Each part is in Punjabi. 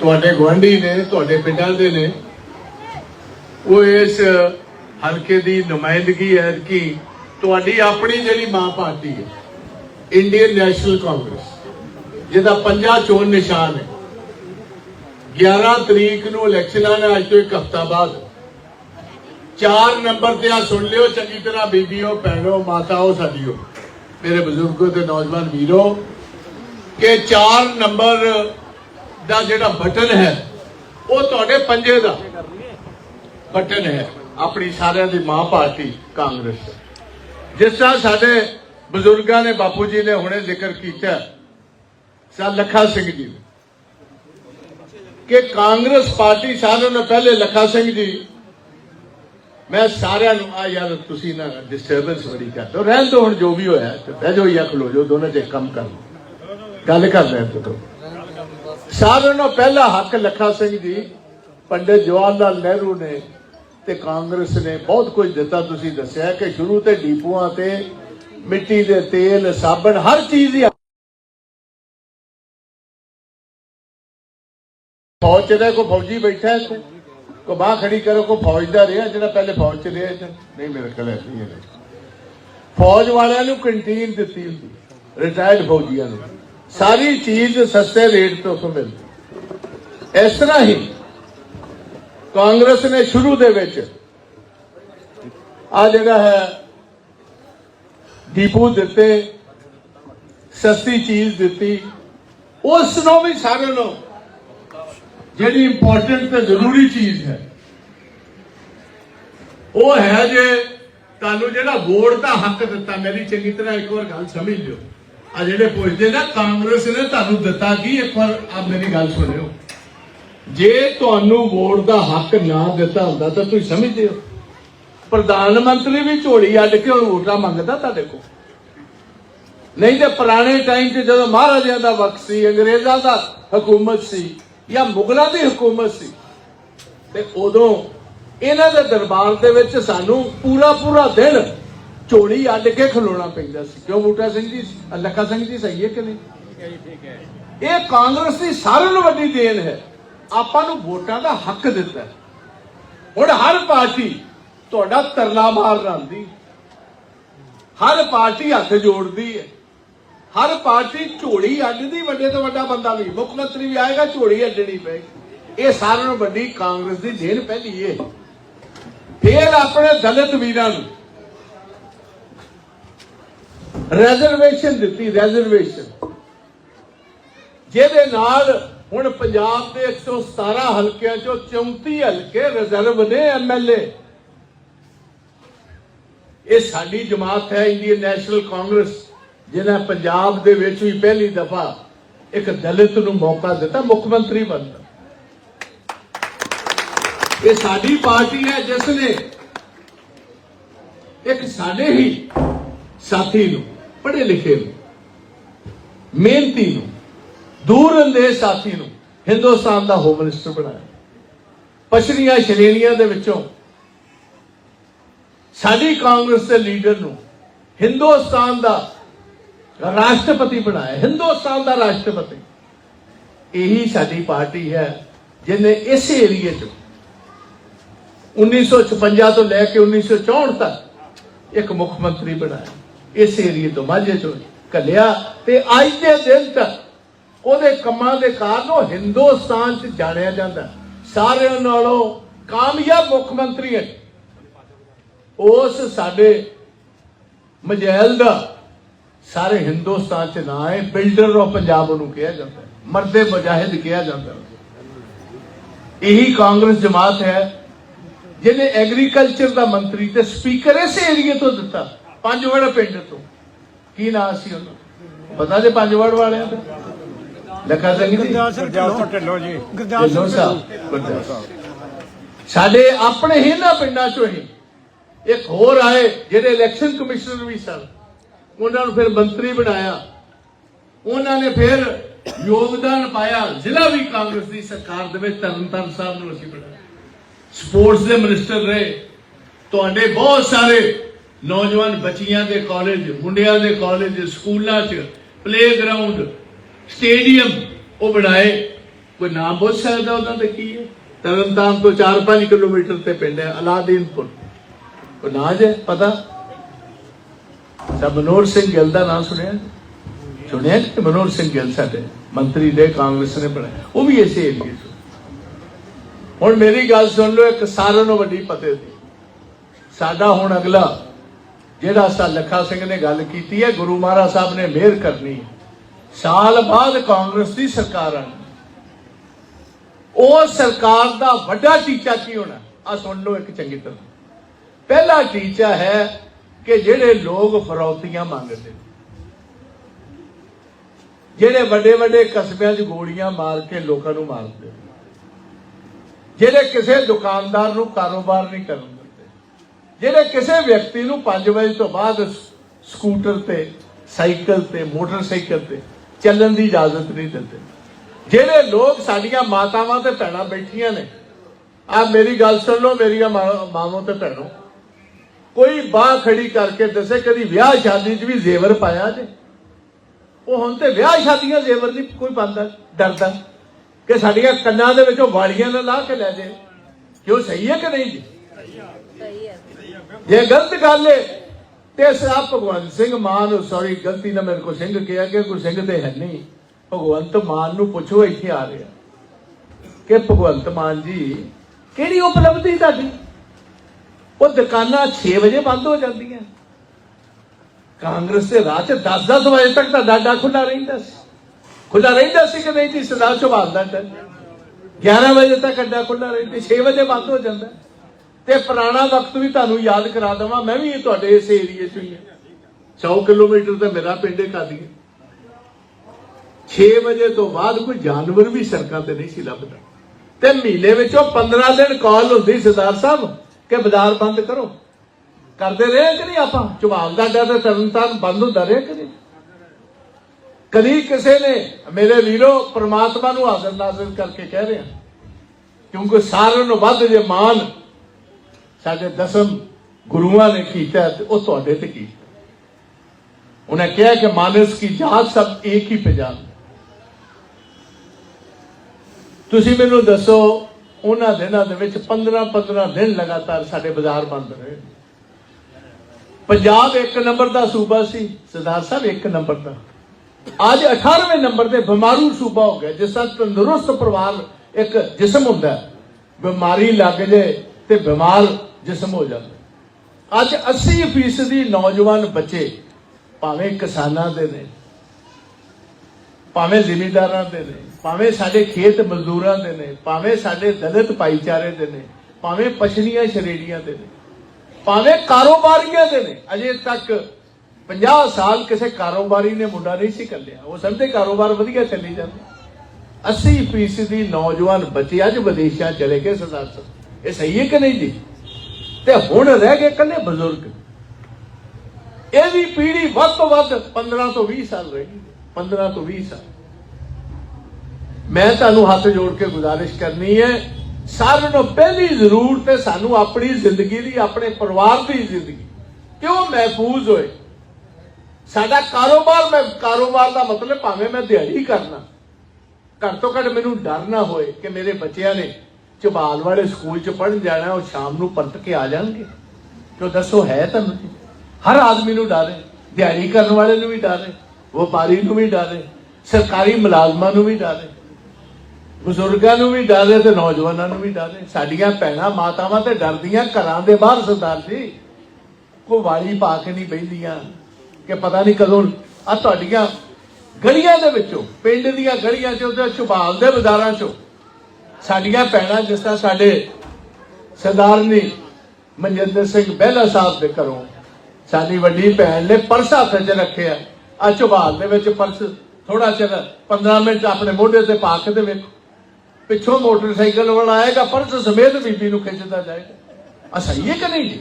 ਤੁਹਾਡੇ ਗਵਾਂਢੀ ਨੇ, ਤੁਹਾਡੇ ਪਿੰਡਾਂ ਦੇ ਨੇ, ਉਹ ਇਸ ਹਲਕੇ ਦੀ ਨੁਮਾਇੰਦਗੀ ਹੈ ਕਿ ਤੁਹਾਡੀ ਆਪਣੀ ਜਿਹੜੀ ਮਾਂ ਪਾਰਟੀ ਹੈ ਇੰਡੀਅਨ ਨੈਸ਼ਨਲ ਕਾਂਗਰਸ ਜਿਹਦਾ ਪੰਜਾ ਚੋਣ ਨਿਸ਼ਾਨ ਹੈ। 11 ਤਰੀਕ ਨੂੰ ਇਲੈਕਸ਼ਨਾਂ ਨੇ ਅੱਜ ਤੋਂ ਇੱਕ ਹਫ਼ਤਾ ਬਾਅਦ। 4 ਨੰਬਰ ਤੇ ਆ ਸੁਣ ਲਿਓ, ਚੰਗੀ ਤਰ੍ਹਾਂ ਬੀਬੀਓ, ਭੈਣੋ, ਮਾਤਾਓ, ਸਾਡੀਓ, ਮੇਰੇ ਬਜ਼ੁਰਗੋ ਤੇ ਨੌਜਵਾਨ ਵੀਰੋ, ਕਿ 4 ਨੰਬਰ ਦਾ ਜਿਹੜਾ ਬਟਨ ਹੈ, ਉਹ ਤੁਹਾਡੇ ਪੰਜੇ ਦਾ ਬਟਨ ਹੈ, ਆਪਣੀ ਸਾਰਿਆਂ ਦੀ ਮਾਂ ਪਾਰਟੀ ਕਾਂਗਰਸ। ਜਿਸ ਤਰ੍ਹਾਂ ਸਾਡੇ ਬਜ਼ੁਰਗਾਂ ਨੇ ਬਾਪੂ ਜੀ ਨੇ ਹੁਣੇ ਜ਼ਿਕਰ ਕੀਤਾ ਸਾ ਲੱਖਾ ਸਿੰਘ ਜੀ ਨੇ। ਕਿ ਕਾਂਗਰਸ ਪਾਰਟੀ ਸਾਰਿਆਂ ਨੂੰ ਪਹਿਲੇ ਲੱਖਾ ਸਿੰਘ ਜੀ, ਮੈਂ ਸਾਰਿਆਂ ਨੂੰ ਆ ਯਾਰ ਤੁਸੀਂ ਨਾ ਡਿਸਟਰਬੈਂਸ ਬੜੀ ਕਰਦੇ ਹੋ। ਰਹਿਣ ਦੋ ਹੁਣ ਜੋ ਵੀ ਹੋਇਆ, ਤੇ ਬਹਿ ਜਾਓ ਜਾਂ ਖਲੋ ਜਾਓ, ਦੋਨਾਂ 'ਚ ਕੰਮ ਕਰ। ਲਓ ਗੱਲ ਕਰ ਰਹੇ ਤੇ ਸਾਰਿਆਂ ਨੂੰ ਪਹਿਲਾ ਹੱਕ ਲੱਖਾ ਸਿੰਘ ਜੀ, ਪੰਡਿਤ ਜਵਾਹਰ ਲਾਲ ਨਹਿਰੂ ਨੇ ਤੇ ਕਾਂਗਰਸ ਨੇ ਬਹੁਤ ਕੁਝ ਦਿੱਤਾ। ਤੁਸੀਂ ਦੱਸਿਆ ਕਿ ਸ਼ੁਰੂ ਤੇ ਡੀਪੂਆਂ ਤੇ ਮਿੱਟੀ ਦੇ ਤੇਲ, ਸਾਬਣ, ਹਰ ਚੀਜ਼ ਦੀ ਫੌਜ ਚ ਦਾ ਕੋਈ ਫੌਜੀ ਬੈਠਾ ਹੈ ਇੱਥੇ ਕੋ ਬਾਹ ਖੜੀ ਕਰੋ ਕੋ ਫੌਜ ਦਾ ਰਿਹਾ ਜਿਹੜਾ ਪਹਿਲੇ ਫੌਜ ਚ ਰਿਹਾ ਨਹੀਂ, ਮੇਰੇ ਕੋਲ ਨਹੀਂ ਹੈ ਫੌਜ ਵਾਲਿਆਂ ਨੂੰ ਕੰਟੀਨ ਦਿੱਤੀ ਰਿਟਾਇਰਡ ਫੌਜੀਆਂ ਨੂੰ। ਸਾਰੀ ਚੀਜ਼ ਸਸਤੇ ਰੇਟ ਤੋਂ ਉੱਥੋਂ ਮਿਲਦੀ ਇਸ ਤਰ੍ਹਾਂ ਹੀ ਕਾਂਗਰਸ ਨੇ ਸ਼ੁਰੂ ਦੇ ਵਿੱਚ ਆ ਜਿਹੜਾ ਹੈ, ਡੀਪੂ ਦਿੱਤੇ, ਸਸਤੀ ਚੀਜ਼ ਦਿੱਤੀ। ਉਸ ਨੂੰ ਵੀ ਸਾਰਿਆਂ ਨੂੰ ਜਿਹੜੀ ਇੰਪੋਰਟੈਂਟ ਤੇ ਜ਼ਰੂਰੀ ਚੀਜ਼ ਹੈ, ਉਹ ਹੈ ਜੇ ਤੁਹਾਨੂੰ ਜਿਹੜਾ ਵੋਟ ਦਾ ਹੱਕ ਦਿੱਤਾ, ਮੇਰੀ ਚੰਗੀ ਤਰ੍ਹਾਂ ਇੱਕ ਵਾਰ ਗੱਲ ਸਮਝ ਲਿਓ। ਆ ਜਿਹੜੇ ਪੁੱਛਦੇ ਨਾ, ਕਾਂਗਰਸ ਨੇ ਤੁਹਾਨੂੰ ਦਿੱਤਾ ਕੀ? ਇੱਕ ਵਾਰ ਆ ਮੇਰੀ ਗੱਲ ਸੁਣਿਓ। ਜੇ ਤੁਹਾਨੂੰ ਵੋਟ ਦਾ ਹੱਕ ਨਾ ਦਿੱਤਾ ਹੁੰਦਾ, ਤਾਂ ਤੁਸੀਂ ਸਮਝਦੇ ਹੋ। ਪ੍ਰਧਾਨ ਮੰਤਰੀ ਵੀ ਝੋਲੀ ਅੱਡ ਕੇ ਵੋਟਾਂ ਮੰਗਦਾ ਤੁਹਾਡੇ ਕੋਲ। ਨਹੀਂ ਤੇ ਪੁਰਾਣੇ ਟਾਈਮ 'ਚ ਜਦੋਂ ਮਹਾਰਾਜਿਆਂ ਦਾ ਵਕਤ ਸੀ, ਅੰਗਰੇਜ਼ਾਂ ਦਾ ਹਕੂਮਤ ਸੀ, ਜਾਂ ਮੁਗਲਾਂ ਦੀ ਹਕੂਮਤ ਸੀ, ਤੇ ਉਦੋਂ ਇਹਨਾਂ ਦੇ ਦਰਬਾਰ ਦੇ ਵਿੱਚ ਸਾਨੂੰ ਪੂਰਾ ਪੂਰਾ ਦਿਨ ਝੋਲੀ ਅੱਡ ਕੇ ਖਲੋਣਾ ਪੈਂਦਾ ਸੀ। ਕਿਉਂ ਬੂਟਾ ਸਿੰਘ ਜੀ ਲੱਖਾ ਸਿੰਘ ਜੀ ਸਹੀ ਹੈ ਕਿ ਨਹੀਂ? ਇਹ ਕਾਂਗਰਸ ਦੀ ਸਾਰਿਆਂ ਨਾਲੋਂ ਵੱਡੀ ਦੇਣ ਹੈ। ਆਪਾਂ ਨੂੰ ਵੋਟਾਂ ਦਾ ਹੱਕ ਦਿੱਤਾ। ਹੁਣ ਹਰ ਪਾਰਟੀ ਤੁਹਾਡਾ ਤਰਲਾ ਮਾਰ ਰਹੀ ਹਰ ਪਾਰਟੀ ਹੱਥ ਜੋੜਦੀ ਹੈ। ਹਰ ਪਾਰਟੀ ਝੋਲੀ ਅੱਡਦੀ ਵੱਡੇ ਤੋਂ ਵੱਡਾ ਬੰਦਾ ਵੀ। ਮੁੱਖ ਮੰਤਰੀ ਵੀ ਆਏਗਾ ਝੋਲੀ ਅੱਡਣੀ ਪਏਗੀ। ਇਹ ਸਾਰਿਆਂ ਨੂੰ ਵੱਡੀ ਕਾਂਗਰਸ ਦੀ ਦੇਣ ਪਹਿਲੀ ਹੈ ਫੇਰ ਆਪਣੇ ਦਲਿਤ ਵੀਰਾਂ ਨੂੰ ਰਿਜ਼ਰਵੇਸ਼ਨ ਦਿੱਤੀ ਰਿਜ਼ਰਵੇਸ਼ਨ ਜਿਹਦੇ ਨਾਲ ਹੁਣ ਪੰਜਾਬ ਦੇ 117 ਹਲਕਿਆਂ ਚੋਂ 34 ਹਲਕੇ ਰਿਜ਼ਰਵ ਨੇ ਐਮਐਲਏ ਇਹ ਸਾਡੀ ਜਮਾਤ ਹੈ ਇੰਡੀਅਨ ਨੈਸ਼ਨਲ ਕਾਂਗਰਸ ਜਿਹਨੇ ਪੰਜਾਬ ਦੇ ਵਿੱਚ ਵੀ ਪਹਿਲੀ ਦਫਾ ਇੱਕ ਦਲਿਤ ਨੂੰ ਮੌਕਾ ਦਿੱਤਾ, ਮੁੱਖ ਮੰਤਰੀ ਬਣਨ ਇਹ ਸਾਡੀ ਪਾਰਟੀ ਹੈ ਜਿਸ ਨੇ ਇੱਕ ਸਾਡੇ ਹੀ ਸਾਥੀ ਨੂੰ ਪੜ੍ਹੇ ਲਿਖੇ ਨੂੰ, ਮਿਹਨਤੀ ਨੂੰ ਦੂਰ ਅੰਦੇਸ਼ ਸਾਥੀ ਨੂੰ ਹਿੰਦੁਸਤਾਨ ਦਾ ਹੋਮ ਮਿਨਿਸਟਰ ਬਣਾਇਆ। ਪਛੜੀਆਂ ਸ਼੍ਰੇਣੀਆਂ ਦੇ ਵਿੱਚੋਂ ਸਾਡੀ ਕਾਂਗਰਸ ਦੇ ਲੀਡਰ ਨੂੰ ਹਿੰਦੁਸਤਾਨ ਦਾ ਰਾਸ਼ਟਰਪਤੀ ਬਣਾਇਆ, ਹਿੰਦੁਸਤਾਨ ਦਾ ਰਾਸ਼ਟਰਪਤੀ। ਇਹੀ ਸਾਡੀ ਪਾਰਟੀ ਹੈ ਜਿਹਨੇ ਇਸ ਏਰੀਏ 'ਚ 1956 ਤੋਂ ਲੈ ਕੇ 1964 ਤੱਕ ਇੱਕ ਮੁੱਖ ਮੰਤਰੀ ਬਣਾਇਆ। ਇਸ ਏਰੀਏ ਤੋਂ ਮਾਝੇ ਚੋਂ ਕੱਲਿਆ ਤੇ ਅੱਜ ਦੇ ਦਿਨ ਤੱਕ ਉਹਦੇ ਕੰਮਾਂ ਦੇ ਕਾਰਨ ਉਹ ਹਿੰਦੁਸਤਾਨ 'ਚ ਜਾਣਿਆ ਜਾਂਦਾ। ਸਾਰਿਆਂ ਨਾਲੋਂ ਕਾਮਯਾਬ ਮੁੱਖ ਮੰਤਰੀ ਹੈ। ਉਸ ਸਾਡੇ ਮਜੈਲ ਦਾ ਸਾਰੇ ਹਿੰਦੁਸਤਾਨ 'ਚ ਨਾਂ ਹੈ, ਬਿਲਡਰ ਆਫ ਪੰਜਾਬ ਉਹਨੂੰ ਕਿਹਾ ਜਾਂਦਾ ਮਰਦੇ ਮੁਜਾਹਿਦ ਕਿਹਾ ਜਾਂਦਾ ਇਹੀ ਕਾਂਗਰਸ ਜਮਾਤ ਹੈ, ਜਿਹਨੇ ਐਗਰੀਕਲਚਰ ਦਾ ਮੰਤਰੀ ਤੇ ਸਪੀਕਰ ਇਸ ਏਰੀਏ ਤੋਂ ਦਿੱਤਾ। ਪੰਜਵੜ ਪਿੰਡ ਤੋਂ। ਕੀ ਨਾਂ ਸੀ ਉਹਦਾ? ਪਤਾ ਜੇ ਪੰਜਵੜ ਵਾਲਿਆਂ ਦਾ? ਲੱਖਾ ਸਿੰਘ ਜੀ। ਗੁਰਦਾਸ ਢਿੱਲੋਂ। ਜੀ। ਗੁਰਦਾਸ ਸਾਹਿਬ। ਗੁਰਦਾਸ। ਸਾਡੇ ਆਪਣੇ ਹੀ ਨਾ ਪਿੰਡਾਂ ਚੋਂ ਹੀ ਇੱਕ ਹੋਰ ਆਏ ਜਿਹੜੇ ਇਲੈਕਸ਼ਨ ਕਮਿਸ਼ਨਰ ਵੀ ਸਨ। ਉਹਨਾਂ ਨੂੰ ਫਿਰ ਮੰਤਰੀ ਬਣਾਇਆ। ਉਹਨਾਂ ਨੇ ਫਿਰ ਯੋਗਦਾਨ ਪਾਇਆ। ਜ਼ਿਲ੍ਹਾ ਵੀ ਕਾਂਗਰਸ ਦੀ ਸਰਕਾਰ ਦੇ ਵਿੱਚ ਤਰਨਤਾਰਨ ਸਾਹਿਬ ਨੂੰ ਅਸੀਂ ਬਣਾਇਆ। ਸਪੋਰਟਸ ਦੇ ਮਿਨਿਸਟਰ ਰਹੇ। ਤੁਹਾਡੇ ਬਹੁਤ ਸਾਰੇ ਨੌਜਵਾਨ ਬੱਚੀਆਂ ਦੇ ਕਾਲਜ ਮੁੰਡਿਆਂ ਦੇ ਕਾਲਜ ਸਕੂਲਾਂ 'ਚ ਪਲੇਗਰਾਉਂਡ ਸਟੇਡੀਅਮ ਉਹ ਬਣਾਏ। ਕੋਈ ਨਾਮ ਪੁੱਛ ਸਕਦਾ ਉਹਨਾਂ ਦੇ ਕੀ ਹੈ? ਤਰਨਤਾਰਨ ਤੋਂ 4-5 ਕਿਲੋਮੀਟਰ ਤੇ ਪਿੰਡ ਹੈ, ਅਲਾਦੀਨਪੁਰ। ਉਹ ਨਾਂ ਜੇ, ਪਤਾ? ਸਭ ਮਨੋਹਰ ਸਿੰਘ ਗਿੱਲ ਦਾ ਨਾਮ ਸੁਣਿਆ? ਸੁਣਿਆ ਕਿ ਮਨੋਹਰ ਸਿੰਘ ਗਿੱਲ ਸਾਡੇ ਮੰਤਰੀ ਦੇ, ਕਾਂਗਰਸ ਨੇ ਬਣਾਇਆ? ਉਹ ਵੀ ਇਸੇ ਏਰੀਏ ਤੋਂ ਹੁਣ ਮੇਰੀ ਗੱਲ ਸੁਣ ਲਓ, ਇੱਕ ਸਾਰਿਆਂ ਨੂੰ ਵੱਡੀ ਪਤੇ ਦੀ। ਸਾਡਾ ਹੁਣ ਅਗਲਾ ਜਿਹੜਾ ਸਾ ਲੱਖਾ ਸਿੰਘ ਨੇ ਗੱਲ ਕੀਤੀ ਹੈ ਗੁਰੂ ਮਹਾਰਾਜ ਸਾਹਿਬ ਨੇ ਮਿਹਰ ਕਰਨੀ ਸਾਲ ਬਾਅਦ ਕਾਂਗਰਸ ਦੀ ਸਰਕਾਰ ਆਣੀ ਉਹ ਸਰਕਾਰ ਦਾ ਵੱਡਾ ਟੀਚਾ ਕੀ ਹੋਣਾ? ਆ ਸੁਣ ਲਓ ਇੱਕ ਚੰਗੀ ਤਰ੍ਹਾਂ। ਪਹਿਲਾ ਟੀਚਾ ਹੈ ਕਿ ਜਿਹੜੇ ਲੋਕ ਫਰੌਤੀਆਂ ਮੰਗਦੇ ਨੇ, ਜਿਹੜੇ ਵੱਡੇ ਵੱਡੇ ਕਸਬਿਆਂ 'ਚ ਗੋਲੀਆਂ ਮਾਰ ਕੇ ਲੋਕਾਂ ਨੂੰ ਮਾਰਦੇ ਜਿਹੜੇ ਕਿਸੇ ਦੁਕਾਨਦਾਰ ਨੂੰ ਕਾਰੋਬਾਰ ਨਹੀਂ ਕਰਨ ਜਿਹੜੇ ਕਿਸੇ ਵਿਅਕਤੀ ਨੂੰ 5 ਵਜੇ ਤੋਂ ਬਾਅਦ ਸਕੂਟਰ ਤੇ ਸਾਈਕਲ ਤੇ, ਮੋਟਰਸਾਈਕਲ ਤੇ ਚੱਲਣ ਦੀ ਇਜਾਜ਼ਤ ਨਹੀਂ ਦਿੰਦੇ। ਜਿਹੜੇ ਲੋਕ ਸਾਡੀਆਂ ਮਾਤਾਵਾਂ ਤੇ ਭੈਣਾਂ ਬੈਠੀਆਂ ਨੇ ਆ ਮੇਰੀ ਗੱਲ ਸੁਣ ਲਓ, ਮੇਰੀਆਂ ਮਾਵਾਂ ਤੇ ਭੈਣੋ। ਕੋਈ ਬਾਹ ਖੜੀ ਕਰਕੇ ਦੱਸੇ ਕਦੀ ਵਿਆਹ ਸ਼ਾਦੀ 'ਚ ਵੀ ਜ਼ੇਵਰ ਪਾਇਆ ਜੇ? ਉਹ ਹੁਣ ਤੇ ਵਿਆਹ ਸ਼ਾਦੀਆਂ ਜ਼ੇਵਰ ਨਹੀਂ ਕੋਈ ਪਾਉਂਦਾ, ਡਰਦਾ ਕਿ ਸਾਡੀਆਂ ਕੰਨਾਂ ਦੇ ਵਿੱਚੋਂ ਵਾਲੀਆਂ ਨਾ ਲਾ ਕੇ ਲੈ ਜੇ। ਕਿ ਉਹ ਸਹੀ ਹੈ ਕਿ ਨਹੀਂ ਜੀ? ਜੇ ਗਲਤ ਗੱਲ ਹੈ ਤੇ ਸਾਹਿਬ ਭਗਵੰਤ ਸਿੰਘ ਮਾਨ ਸੌਰੀ ਗਲਤੀ ਨਾਲ ਮੇਰੇ ਕੋ ਸਿੰਘ ਕਿਹਾ ਕਿ ਕੋਈ ਸਿੰਘ ਤੇ ਹੈ ਨਹੀਂ। ਭਗਵੰਤ ਮਾਨ ਨੂੰ ਪੁੱਛੋ ਇੱਥੇ ਆ ਰਿਹਾ। ਕਿ ਭਗਵੰਤ ਮਾਨ ਜੀ, ਕਿਹੜੀ ਉਪਲਬਧੀ ਤੁਹਾਡੀ? ਉਹ ਦੁਕਾਨਾਂ 6 ਵਜੇ ਬੰਦ ਹੋ ਜਾਂਦੀਆਂ। ਕਾਂਗਰਸ ਦੇ ਰਾਤ 'ਚ 10-10 ਵਜੇ ਤੱਕ ਤਾਂ ਡਾਡਾ ਖੁੱਲਾ ਰਹਿੰਦਾ ਸੀ। ਖੁੱਲਾ ਰਹਿੰਦਾ ਸੀ ਕਿ ਨਹੀਂ ਜੀ ਸਦਾ ਚੌਹਾਨ ਦਾ ਟਾਈਮ 11 ਵਜੇ ਤੱਕ ਅੱਡਾ ਖੁੱਲਾ ਰਹਿੰਦਾ 6 ਵਜੇ ਬੰਦ ਹੋ ਜਾਂਦਾ। ਤੇ ਪੁਰਾਣਾ ਵਕਤ ਵੀ ਤੁਹਾਨੂੰ ਯਾਦ ਕਰਾ ਦਵਾਂ, ਮੈਂ ਵੀ ਤੁਹਾਡੇ ਇਸ ਏਰੀਏ 'ਚ ਹੀ ਹਾਂ। 100 ਕਿਲੋਮੀਟਰ ਤੇ ਮੇਰਾ ਪਿੰਡ ਹੈ। 6 ਵਜੇ ਤੋਂ ਬਾਅਦ ਕੋਈ ਜਾਨਵਰ ਵੀ ਸੜਕਾਂ ਤੇ ਨਹੀਂ ਸੀ ਲੱਭਦਾ। ਤੇ ਮਹੀਨੇ ਵਿੱਚੋਂ 15 ਦਿਨ ਕਾਲ ਹੁੰਦੀ ਸਰਦਾਰ ਸਾਹਿਬ ਕਿ ਬਾਜ਼ਾਰ ਬੰਦ ਕਰੋ। ਕਰਦੇ ਰਹੇ ਕਿ ਨਹੀਂ ਆਪਾਂ? ਚੁਬਾਲ ਦਾ ਅੱਡਾ ਤੇ ਤਰਨਤਾਰਨ ਬੰਦ ਹੁੰਦਾ ਰਿਹਾ ਕਿ ਨਹੀਂ? ਕਦੀ ਕਿਸੇ ਨੇ ਮੇਰੇ ਵੀਰੋ ਪ੍ਰਮਾਤਮਾ ਨੂੰ ਹਾਜ਼ਰ ਨਾਜ਼ਰ ਕਰਕੇ ਕਹਿ ਰਿਹਾ, ਕਿਉਂਕਿ ਸਾਰਿਆਂ ਨੂੰ ਵੱਧ ਜੇ ਮਾਨ ਸਾਡੇ ਦਸਮ ਗੁਰੂਆਂ ਨੇ ਕੀਤਾ ਤੇ ਉਹ ਤੁਹਾਡੇ ਤੇ ਕੀਤਾ। ਉਹਨੇ ਕਿਹਾ ਕਿ ਮਾਨਸ ਕੀ ਜਾਤ ਸਭ ਇੱਕ ਹੀ ਪਛਾਣ ਤੁਸੀਂ ਮੈਨੂੰ ਦੱਸੋ, ਉਹਨਾਂ ਦਿਨਾਂ ਦੇ ਵਿੱਚ 15 15 ਦਿਨ ਲਗਾਤਾਰ ਸਾਡੇ ਬਾਜ਼ਾਰ ਬੰਦ ਰਹੇ। ਪੰਜਾਬ ਇੱਕ ਨੰਬਰ ਦਾ ਸੂਬਾ ਸੀ, ਸਰਦਾਰ ਸਾਹਿਬ ਇੱਕ ਨੰਬਰ ਦਾ। ਅੱਜ 18ਵੇਂ ਨੰਬਰ ਤੇ ਬਿਮਾਰੂ ਸੂਬਾ ਹੋ ਗਿਆ, ਜਿਸ ਤਰ੍ਹਾਂ ਤੰਦਰੁਸਤ ਪਰਿਵਾਰ ਇੱਕ ਜਿਸਮ ਹੁੰਦਾ ਬਿਮਾਰੀ ਲੱਗ ਜੇ ਤੇ ਬਿਮਾਰ ਜਿਸਮ ਹੋ ਜਾਂਦਾ। ਅੱਜ 80% ਦੀ ਨੌਜਵਾਨ ਬੱਚੇ ਭਾਵੇਂ ਕਿਸਾਨਾਂ ਦੇ ਨੇ, ਭਾਵੇਂ ਜ਼ਿਮੀਂਦਾਰਾਂ ਦੇ ਨੇ, ਭਾਵੇਂ ਸਾਡੇ ਖੇਤ ਮਜ਼ਦੂਰਾਂ ਦੇ ਨੇ, ਭਾਵੇਂ ਸਾਡੇ ਦਲਿਤ ਭਾਈਚਾਰੇ ਦੇ ਨੇ, ਭਾਵੇਂ ਪਛੜੀਆਂ ਸ਼ਰੇੜੀਆਂ ਦੇ ਨੇ, ਭਾਵੇਂ ਕਾਰੋਬਾਰੀਆਂ ਦੇ ਨੇ। ਅਜੇ ਤੱਕ 50 ਸਾਲ ਕਿਸੇ ਕਾਰੋਬਾਰੀ ਨੇ ਮੁੰਡਾ ਨਹੀਂ ਸੀ ਕੱਲਿਆ। ਉਹ ਸਮਝਦੇ ਕਾਰੋਬਾਰ ਵਧੀਆ ਚੱਲੀ ਜਾਂਦਾ। 80% ਦੀ ਨੌਜਵਾਨ ਬੱਚੇ ਅੱਜ ਵਿਦੇਸ਼ਾਂ ਚਲੇ ਗਏ ਸਰਦਾਰ ਸਾਹਿਬ। ਇਹ ਸਹੀ ਹੈ ਕਿ ਨਹੀਂ ਜੀ? ਤੇ ਹੁਣ ਰਹਿ ਗਏ ਕੱਲੇ ਬਜ਼ੁਰਗ। ਇਹਦੀ ਪੀੜ੍ਹੀ ਵੱਧ ਤੋਂ ਵੱਧ 15 ਤੋਂ 20 ਸਾਲ ਰਹੇਗੀ 15 ਤੋਂ 20 ਸਾਲ। ਮੈਂ ਤੁਹਾਨੂੰ ਹੱਥ ਜੋੜ ਕੇ ਗੁਜ਼ਾਰਿਸ਼ ਕਰਨੀ ਹੈ, ਸਾਰਿਆਂ ਨੂੰ ਪਹਿਲੀ ਜ਼ਰੂਰਤ ਹੈ ਸਾਨੂੰ ਆਪਣੀ ਜ਼ਿੰਦਗੀ ਦੀ ਆਪਣੇ ਪਰਿਵਾਰ ਦੀ ਜ਼ਿੰਦਗੀ ਕਿਉਂ ਮਹਿਫੂਜ਼ ਹੋਏ? ਸਾਡਾ ਕਾਰੋਬਾਰ ਮੈਂ, ਕਾਰੋਬਾਰ ਦਾ ਮਤਲਬ ਭਾਵੇਂ ਮੈਂ ਦਿਹਾੜੀ ਕਰਨਾ, ਘੱਟ ਤੋਂ ਘੱਟ ਮੈਨੂੰ ਡਰ ਨਾ ਹੋਏ ਕਿ ਮੇਰੇ ਬੱਚਿਆਂ ਨੇ ਝਬਾਲ ਵਾਲੇ ਸਕੂਲ ਚ ਪੜ੍ਹਨ ਜਾਣਾ, ਉਹ ਸ਼ਾਮ ਨੂੰ ਪਰਤ ਕੇ ਆ ਜਾਣਗੇ। ਕਿਉਂ ਦੱਸੋ, ਹੈ ਤੁਹਾਨੂੰ ਹਰ ਆਦਮੀ ਨੂੰ ਡਰ ਹੈ, ਦਿਹਾੜੀ ਕਰਨ ਵਾਲੇ ਨੂੰ ਵੀ ਡਰ ਹੈ, ਵਪਾਰੀ ਨੂੰ ਵੀ ਡਰ ਹੈ, ਸਰਕਾਰੀ ਮੁਲਾਜ਼ਮਾਂ ਨੂੰ ਵੀ ਡਰ ਹੈ। ਬਜ਼ੁਰਗਾਂ ਨੂੰ ਵੀ ਡਰ ਹੈ ਤੇ ਨੌਜਵਾਨਾਂ ਨੂੰ ਵੀ ਡਰ ਹੈ। ਸਾਡੀਆਂ ਭੈਣਾਂ ਮਾਤਾਵਾਂ ਤੇ ਡਰਦੀਆਂ ਘਰਾਂ ਦੇ ਬਾਹਰ, ਸਰਦਾਰ ਜੀ। ਕੋਈ ਵਾਲੀ ਪਾ ਕੇ ਨਹੀਂ ਬੈਠੀਆਂ ਕਿ ਪਤਾ ਨਹੀਂ ਕਦੋਂ ਆ ਤੁਹਾਡੀਆਂ ਗਲੀਆਂ ਦੇ ਵਿੱਚੋਂ, ਪਿੰਡ ਦੀਆਂ ਗਲੀਆਂ ਚੋਂ ਤੇ ਝੁਬਾਲ ਦੇ ਬਾਜ਼ਾਰਾਂ ਚੋਂ ਸਾਡੀਆਂ ਭੈਣਾਂ ਜਿਸ ਤਰ੍ਹਾਂ ਸਾਡੇ ਸਰਦਾਰਨੀ ਮਨਜਿੰਦਰ ਸਿੰਘ ਬਹਿਲਾ ਸਾਹਿਬ ਦੇ ਘਰੋਂ ਸਾਡੀ ਵੱਡੀ ਭੈਣ ਨੇ ਪਰਸ ਹੱਥ 'ਚ ਰੱਖਿਆ। ਆ ਝੁਬਾਲ ਦੇ ਵਿੱਚ ਪਰਸ ਥੋੜਾ ਚਿਰ 15 ਮਿੰਟ ਆਪਣੇ ਮੋਢੇ ਤੇ ਪਾ ਕੇ ਤੇ ਵੇਖੋ। ਪਿੱਛੋਂ ਮੋਟਰਸਾਈਕਲ ਵਾਲਾ ਆਏਗਾ, ਪਰਸ ਸਮੇਤ ਬੀਬੀ ਨੂੰ ਖਿੱਚਦਾ ਜਾਏਗਾ। ਆ ਸਹੀ ਹੈ ਕਿ ਨਹੀਂ ਜੀ?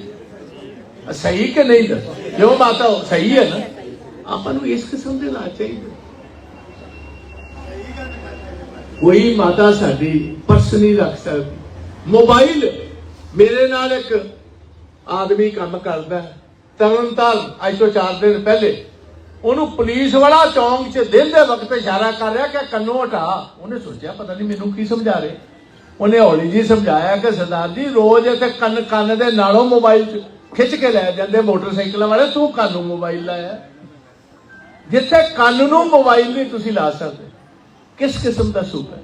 ਸਹੀ ਕਿ ਨਹੀਂ ਦੱਸੋ ਜੋ ਮਾਤਾ ਸਹੀ ਹੈ ਨਾ? ਆਪਾਂ ਨੂੰ ਇਸ ਕਿਸਮ ਦੇ ਨਾਲ ਚਾਹੀਦਾ। ਕੋਈ ਮਾਤਾ ਸਾਡੀ ਪਰਸ ਨਹੀਂ ਰੱਖ ਸਕਦੀ। ਮੋਬਾਈਲ ਮੇਰੇ ਨਾਲ ਇੱਕ ਆਦਮੀ ਕੰਮ ਕਰਦਾ ਹੈ। ਤਰਨਤਾਰਨ ਅੱਜ ਤੋਂ 4 ਦਿਨ ਪਹਿਲੇ ਉਹਨੂੰ ਪੁਲਿਸ ਵਾਲਾ ਚੌਂਕ 'ਚ ਦਿਨ ਦੇ ਵਕਤ ਇਸ਼ਾਰਾ ਕਰ ਰਿਹਾ ਕਿ ਕੰਨੋਂ ਹਟਾ। ਉਹਨੇ ਸੋਚਿਆ, ਪਤਾ ਨਹੀਂ ਮੈਨੂੰ ਕੀ ਸਮਝਾ ਰਹੇ। ਉਹਨੇ ਹੌਲੀ ਜੀ ਸਮਝਾਇਆ ਕਿ ਸਰਦਾਰ ਜੀ, ਰੋਜ਼ ਇੱਥੇ ਕੰਨ ਕੰਨ ਦੇ ਨਾਲੋਂ ਮੋਬਾਈਲ 'ਚ ਖਿੱਚ ਕੇ ਲੈ ਜਾਂਦੇ ਮੋਟਰਸਾਈਕਲਾਂ ਵਾਲੇ, ਤੂੰ ਕੰਨ ਨੂੰ ਮੋਬਾਈਲ ਲਾਇਆ। ਜਿੱਥੇ ਕੰਨ ਨੂੰ ਮੋਬਾਈਲ ਨਹੀਂ, ਤੁਸੀਂ ਲਾ ਸਕਦੇ। ਕਿਸ ਕਿਸਮ ਦਾ ਸੂਪ ਹੈ?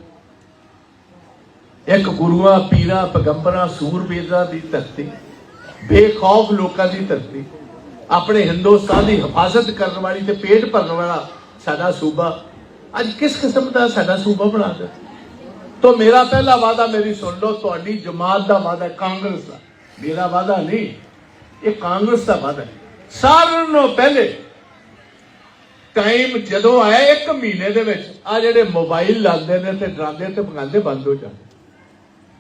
ਇੱਕ ਗੁਰੂਆਂ, ਪੀਰਾਂ, ਪੈਗੰਬਰਾਂ ਸੂਰਬੀਰਾਂ ਦੀ ਧਰਤੀ, ਬੇਖੌਫ ਲੋਕਾਂ ਦੀ ਧਰਤੀ, ਆਪਣੇ ਹਿੰਦੁਸਤਾਨ ਦੀ ਹਿਫਾਜ਼ਤ ਕਰਨ ਵਾਲੀ ਤੇ ਪੇਟ ਭਰਨ ਵਾਲਾ ਸਾਡਾ ਸੂਬਾ। ਅੱਜ ਕਿਸ ਕਿਸਮ ਦਾ ਸਾਡਾ ਸੂਬਾ ਬਣਾ ਦਿੱਤਾ? ਤੋ ਮੇਰਾ ਪਹਿਲਾ ਵਾਦਾ ਮੇਰੀ ਸੁਣ ਲਓ, ਤੁਹਾਡੀ ਜਮਾਤ ਦਾ ਵਾਦਾ ਕਾਂਗਰਸ ਦਾ। ਮੇਰਾ ਵਾਦਾ ਨਹੀਂ, ਇਹ ਕਾਂਗਰਸ ਦਾ ਵਾਦਾ ਸਾਰਿਆਂ ਨੂੰ ਪਹਿਲੇ ਟਾਈਮ ਜਦੋਂ ਆਇਆ ਇੱਕ ਮਹੀਨੇ ਦੇ ਵਿੱਚ ਆ ਜਿਹੜੇ ਮੋਬਾਈਲ ਲਾਉਂਦੇ ਨੇ ਤੇ ਡਰਾਉਂਦੇ ਤੇ ਭਗਾਉਂਦੇ ਬੰਦ ਹੋ ਜਾਂਦੇ।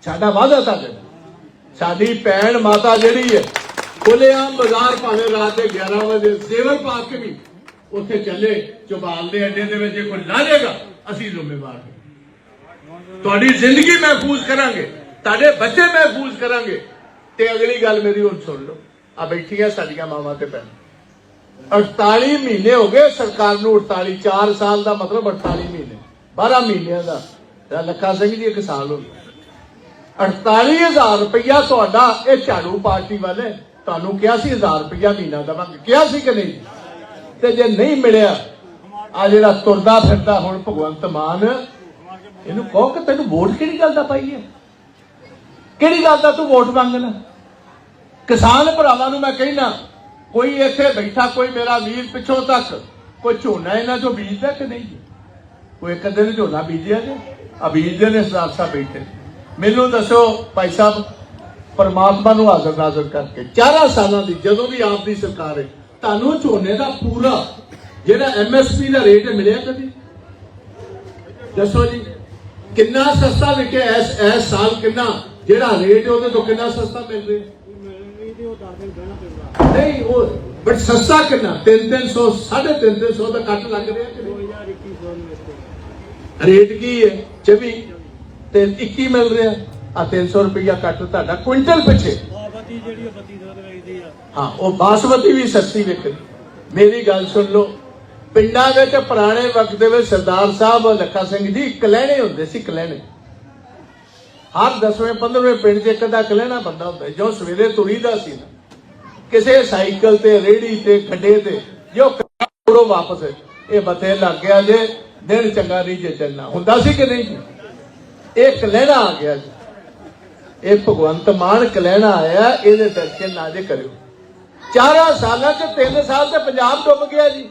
ਸਾਡਾ ਵਾਅਦਾ ਸਾਡੇ ਸਾਡੀ ਭੈਣ ਮਾਤਾ ਜਿਹੜੀ ਹੈ ਖੁੱਲ੍ਹੇਆਮ ਬਾਜ਼ਾਰ ਭਾਵੇਂ ਰਾਤ ਦੇ 11 ਵਜੇ ਜ਼ੇਵਰ ਪਾ ਕੇ ਵੀ ਉੱਥੇ ਚੱਲੇ ਚੁਬਾਲ ਦੇ ਅੱਡੇ ਦੇ ਵਿੱਚ ਜੇ ਕੋਈ ਲਾ ਜਾਏਗਾ ਅਸੀਂ ਜ਼ਿੰਮੇਵਾਰ ਤੁਹਾਡੀ ਜ਼ਿੰਦਗੀ ਮਹਿਫੂਜ਼ ਕਰਾਂਗੇ, ਤੁਹਾਡੇ ਬੱਚੇ ਮਹਿਫੂਜ਼ ਕਰਾਂਗੇ। ਤੇ ਅਗਲੀ ਗੱਲ ਮੇਰੀ ਹੁਣ ਸੁਣ ਲਓ। ਆ ਬੈਠੀਆਂ ਸਾਡੀਆਂ ਮਾਵਾਂ ਤੇ ਭੈਣਾਂ। 48 ਮਹੀਨੇ ਹੋ ਗਏ ਸਰਕਾਰ ਨੂੰ 48 4 ਸਾਲ ਦਾ ਮਤਲਬ 48 ਮਹੀਨੇ 12 ਮਹੀਨਿਆਂ ਦਾ। ਤਾਂ ਲੱਖਾ ਸਿੰਘ ਜੀ, ਇੱਕ ਸਾਲ ਹੋ ਗਿਆ। 48000 ਰੁਪਇਆ ਤੁਹਾਡਾ, ਇਹ ਝਾੜੂ ਪਾਰਟੀ ਵਾਲੇ ਤੁਹਾਨੂੰ ਕਿਹਾ ਸੀ 1000 ਰੁਪਇਆ ਮਹੀਨਾ ਦੇਵਾਂਗੇ। ਕਿਹਾ ਸੀ ਕਿ ਨਹੀਂ? ਤੇ ਜੇ ਨਹੀਂ ਮਿਲਿਆ, ਆ ਜਿਹੜਾ ਤੁਰਦਾ ਫਿਰਦਾ ਹੁਣ ਭਗਵੰਤ ਮਾਨ, ਇਹਨੂੰ ਕਹੋ ਕਿ ਤੈਨੂੰ ਵੋਟ ਕਿਹੜੀ ਗੱਲ ਦਾ ਪਾਈ ਹੈ? ਕਿਹੜੀ ਗੱਲ ਦਾ ਤੂੰ ਵੋਟ ਮੰਗਣਾ? ਕਿਸਾਨ ਭਰਾਵਾਂ ਨੂੰ ਮੈਂ ਕਹਿਣਾ ਕੋਈ ਇੱਥੇ ਬੈਠਾ, ਕੋਈ ਮੇਰਾ ਵੀਰ ਪਿੱਛੋਂ ਤੱਕ, ਕੋਈ ਝੋਨਾ ਇਹਨਾਂ ਚੋਂ ਬੀਜਦਾ ਕਿ ਨਹੀਂ? ਕੋਈ ਇੱਕ ਦਿਨ ਝੋਨਾ ਬੀਜਿਆ ਜੀ ਆ ਬੀਜਦੇ ਨੇ ਸਰਦਾਰ ਸਾਹਿਬ ਬੈਠੇ ਮੈਨੂੰ ਦੱਸੋ ਭਾਈ ਸਾਹਿਬ, ਪਰਮਾਤਮਾ ਨੂੰ ਹਾਜ਼ਰ ਨਾਜ਼ਰ ਕਰਕੇ, ਚਾਰਾਂ ਸਾਲਾਂ ਦੀ ਜਦੋਂ ਵੀ ਆਪ ਦੀ ਸਰਕਾਰ ਹੈ, ਤੁਹਾਨੂੰ ਝੋਨੇ ਦਾ ਪੂਰਾ ਜਿਹੜਾ ਐਮਐਸਪੀ ਦਾ ਰੇਟ ਮਿਲਿਆ ਕਦੀ? ਦੱਸੋ ਜੀ, ਕਿੰਨਾ ਸਸਤਾ ਵਿਕਿਆ ਇਸ ਇਸ ਸਾਲ ਕਿੰਨਾ, ਜਿਹੜਾ ਰੇਟ ਉਹਦੇ ਤੋਂ ਕਿੰਨਾ ਸਸਤਾ ਮਿਲ ਰਿਹਾ? ਨਹੀਂ, ਉਹ ਬਟ ਸਸਤਾ ਕਿੰਨਾ? 3-300 350 ਦਾ ਕੱਟ ਲੱਗ ਰਿਹਾ ਕਿ ਨਹੀਂ? ਰੇਟ ਕੀ ਹੈ? 24 ਤੇ 21 ਮਿਲ ਰਿਹਾ। ਆ 300 ਰੁਪਇਆ ਕੱਟ ਤੁਹਾਡਾ। ਕੁਇੰਟਲ ਪਿੱਛੇ। ਬਾਬਤੀ ਜਿਹੜੀ ਉਹ ਬੱਤੀ ਦੁੱਧ ਵੇਚਦੀ ਆ ਹਾਂ, ਉਹ ਬਾਸਮਤੀ ਵੀ ਸਸਤੀ ਵਿਕਦੀ ਮੇਰੀ ਗੱਲ ਸੁਣ ਲਓ। ਪਿੰਡਾਂ ਵਿੱਚ ਪੁਰਾਣੇ ਵਕਤ ਦੇ ਵਿੱਚ ਸਰਦਾਰ ਸਾਹਿਬ ਲੱਖਾ ਸਿੰਘ ਜੀ ਕਲਹਿਣੇ ਹੁੰਦੇ ਸੀ, ਕਲਹਿਣੇ। ਹਰ 10ਵੇਂ 15ਵੇਂ ਪਿੰਡ 'ਚ ਇੱਕ ਦਾ ਕਲਹਿਣਾ ਬੰਦਾ ਹੁੰਦਾ ਜੋ ਸਵੇਰੇ ਤੁਰੀਦਾ ਸੀ ਨਾ। ਕਿਸੇ ਸਾਈਕਲ ਤੇ ਰੇੜੀ ਤੇ, ਖੱਡੇ ਤੇ, ਜੋ ਕਰੋ ਵਾਪਸ। ਇਹ ਬਤੇ ਲੱਗ ਗਿਆ ਜੇ, ਦਿਨ ਚੰਗਾ ਨਹੀਂ ਜੇ ਚੱਲਣਾ। ਹੁੰਦਾ ਸੀ ਕਿ ਨਹੀਂ ਇਹ ਕਲਹਿਣਾ ਆ ਗਿਆ ਜੀ। ਇਹ ਭਗਵੰਤ ਮਾਨ ਕਲਹਿਣਾ ਆਇਆ, ਇਹਦੇ ਦਰਸ਼ਨ ਨਾ ਜੇ ਕਰਿਓ। ਚਾਰਾਂ ਸਾਲਾਂ ਚ ਤਿੰਨ ਸਾਲ ਤੇ ਪੰਜਾਬ ਡੁੱਬ ਗਿਆ ਜੀ।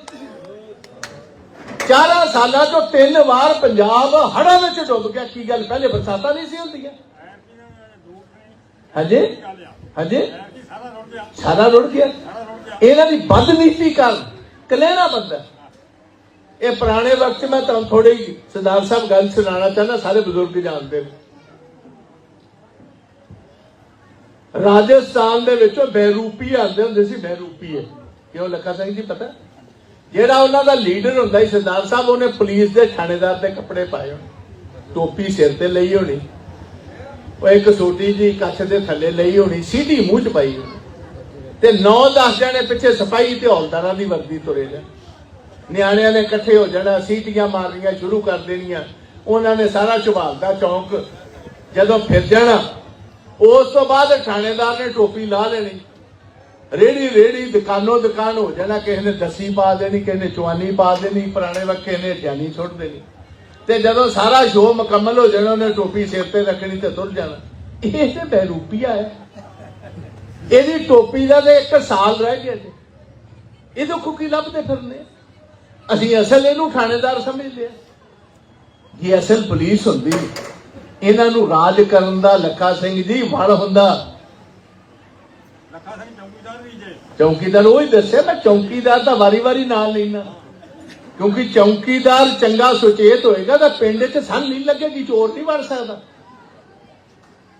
ਚਾਰਾਂ ਸਾਲਾਂ ਤੋਂ ਤਿੰਨ ਵਾਰ ਪੰਜਾਬ ਹੜ੍ਹਾਂ ਵਿੱਚ ਡੁੱਬ ਗਿਆ। ਕੀ ਗੱਲ? ਪਹਿਲੇ ਬਰਸਾਤਾਂ ਨਹੀਂ ਸੀ ਹੁੰਦੀਆਂ? ਹਾਂਜੀ? ਹਾਂਜੀ? ਸਾਰਾ ਰੁੜ ਗਿਆ। ਇਹਨਾਂ ਦੀ ਬਦਨੀਤੀ ਕਾਰਨ ਕਲਹਿਣਾ ਬੰਦਾ। ਇਹ ਪੁਰਾਣੇ ਵਕਤ ਮੈਂ ਤੁਹਾਨੂੰ ਥੋੜੀ ਸਰਦਾਰ ਸਾਹਿਬ ਗੱਲ ਸੁਣਾਉਣਾ ਚਾਹੁੰਦਾ ਸਾਰੇ ਬਜ਼ੁਰਗ ਜਾਣਦੇ ਨੇ। ਰਾਜਸਥਾਨ ਦੇ ਵਿੱਚੋਂ ਬੈਰੂਪੀ ਆਉਂਦੇ ਹੁੰਦੇ ਸੀ ਬੈਰੂਪੀ ਕਿਉਂ ਲੱਖਾ ਸਿੰਘ ਜੀ ਪਤਾ? ਜਿਹੜਾ ਉਹਨਾਂ ਦਾ ਲੀਡਰ ਹੁੰਦਾ ਸੀ ਸਰਦਾਰ ਸਾਹਿਬ ਉਹਨੇ ਪੁਲਿਸ ਦੇ ਥਾਣੇਦਾਰ ਦੇ ਕੱਪੜੇ ਪਾਏ ਹੋਣੇ। ਟੋਪੀ ਸਿਰ ਤੇ ਲਈ ਹੋਣੀ। ਉਹ ਇੱਕ ਛੋਟੀ ਜੀ ਕੱਛ ਦੇ ਥੱਲੇ ਲਈ ਹੋਣੀ, ਸੀਧੀ ਮੂੰਹ ਚ ਪਾਈ ਹੋਣੀ। ਤੇ 9-10 ਜਣੇ ਪਿੱਛੇ ਸਫ਼ਾਈ ਤੇ ਹੌਲਦਾਰਾਂ ਦੀ ਵਰਦੀ ਤੁਰੇ ਜਾ ਨਿਆਣਿਆਂ ਨੇ ਇਕੱਠੇ ਹੋ ਜਾਣਾ, ਸੀਟੀਆਂ ਮਾਰਨੀਆਂ ਸ਼ੁਰੂ ਕਰ ਦੇਣੀਆਂ। ਉਹਨਾਂ ਨੇ ਸਾਰਾ ਝਵਾਲਦਾ ਚੌਂਕ ਜਦੋਂ ਫਿਰ ਜਾਣਾ, ਉਸ ਤੋਂ ਬਾਅਦ ਥਾਣੇਦਾਰ ਨੇ ਟੋਪੀ ਲਾ ਲੈਣੀ। ਰੇੜੀ ਰੇੜੀ ਦੁਕਾਨੋਂ ਦੁਕਾਨ ਹੋ ਜਾਣਾ, ਕਿਸੇ ਨੇ ਦਸੀ ਪਾ ਦੇਣੀ, ਕਿਸੇ ਨੇ ਚਵਾਨੀ ਪਾ ਦੇਣੀ, ਪੁਰਾਣੇ ਵਕਤ ਨੇ ਜਾਨੀ ਸੁੱਟ ਦੇਣੀ। ਤੇ ਜਦੋਂ ਸਾਰਾ ਸ਼ੋਅ ਮੁਕੰਮਲ ਹੋ ਜਾਣਾ ਉਹਨੇ ਟੋਪੀ ਸਿਰ ਤੇ ਰੱਖਣੀ ਤੇ ਤੁਰ ਜਾਣਾ। ਇਹ ਤੇ ਬਹਿਰੂਪੀਆ ਹੈ। ਇਹਦੀ ਟੋਪੀ ਦਾ ਤੇ ਇੱਕ ਸਾਲ ਰਹਿ ਗਿਆ ਜੀ। ਇਹ ਦੇਖੋ ਕੀ ਲੱਭਦੇ ਫਿਰਨੇ ਅਸੀਂ ਅਸਲ ਇਹਨੂੰ ਥਾਣੇਦਾਰ ਸਮਝਦੇ ਆ ਇਹ ਅਸਲ ਪੁਲਿਸ ਹੁੰਦੀ ਇਹਨਾਂ ਨੂੰ ਰਾਜ ਕਰਨ ਦਾ ਲੱਖਾ ਸਿੰਘ ਜੀ ਵੜ ਹੁੰਦਾ। ਲੱਖਾ ਸਿੰਘ ਚੌਕੀਦਾਰ ਵੀ ਜੇ। ਚੌਕੀਦਾਰ ਉਹ ਹੀ ਦੱਸਿਆ ਮੈਂ ਚੌਕੀਦਾਰ ਤਾਂ ਵਾਰੀ-ਵਾਰੀ ਨਾਲ ਲੈਣਾ ਕਿਉਂਕਿ ਚੌਕੀਦਾਰ ਚੰਗਾ ਸੁਚੇਤ ਹੋਏਗਾ ਤਾਂ ਪਿੰਡ 'ਚ ਸੰਨ ਨਹੀਂ ਲੱਗੇਗੀ ਚੋਰ ਨਹੀਂ ਵੜ ਸਕਦਾ।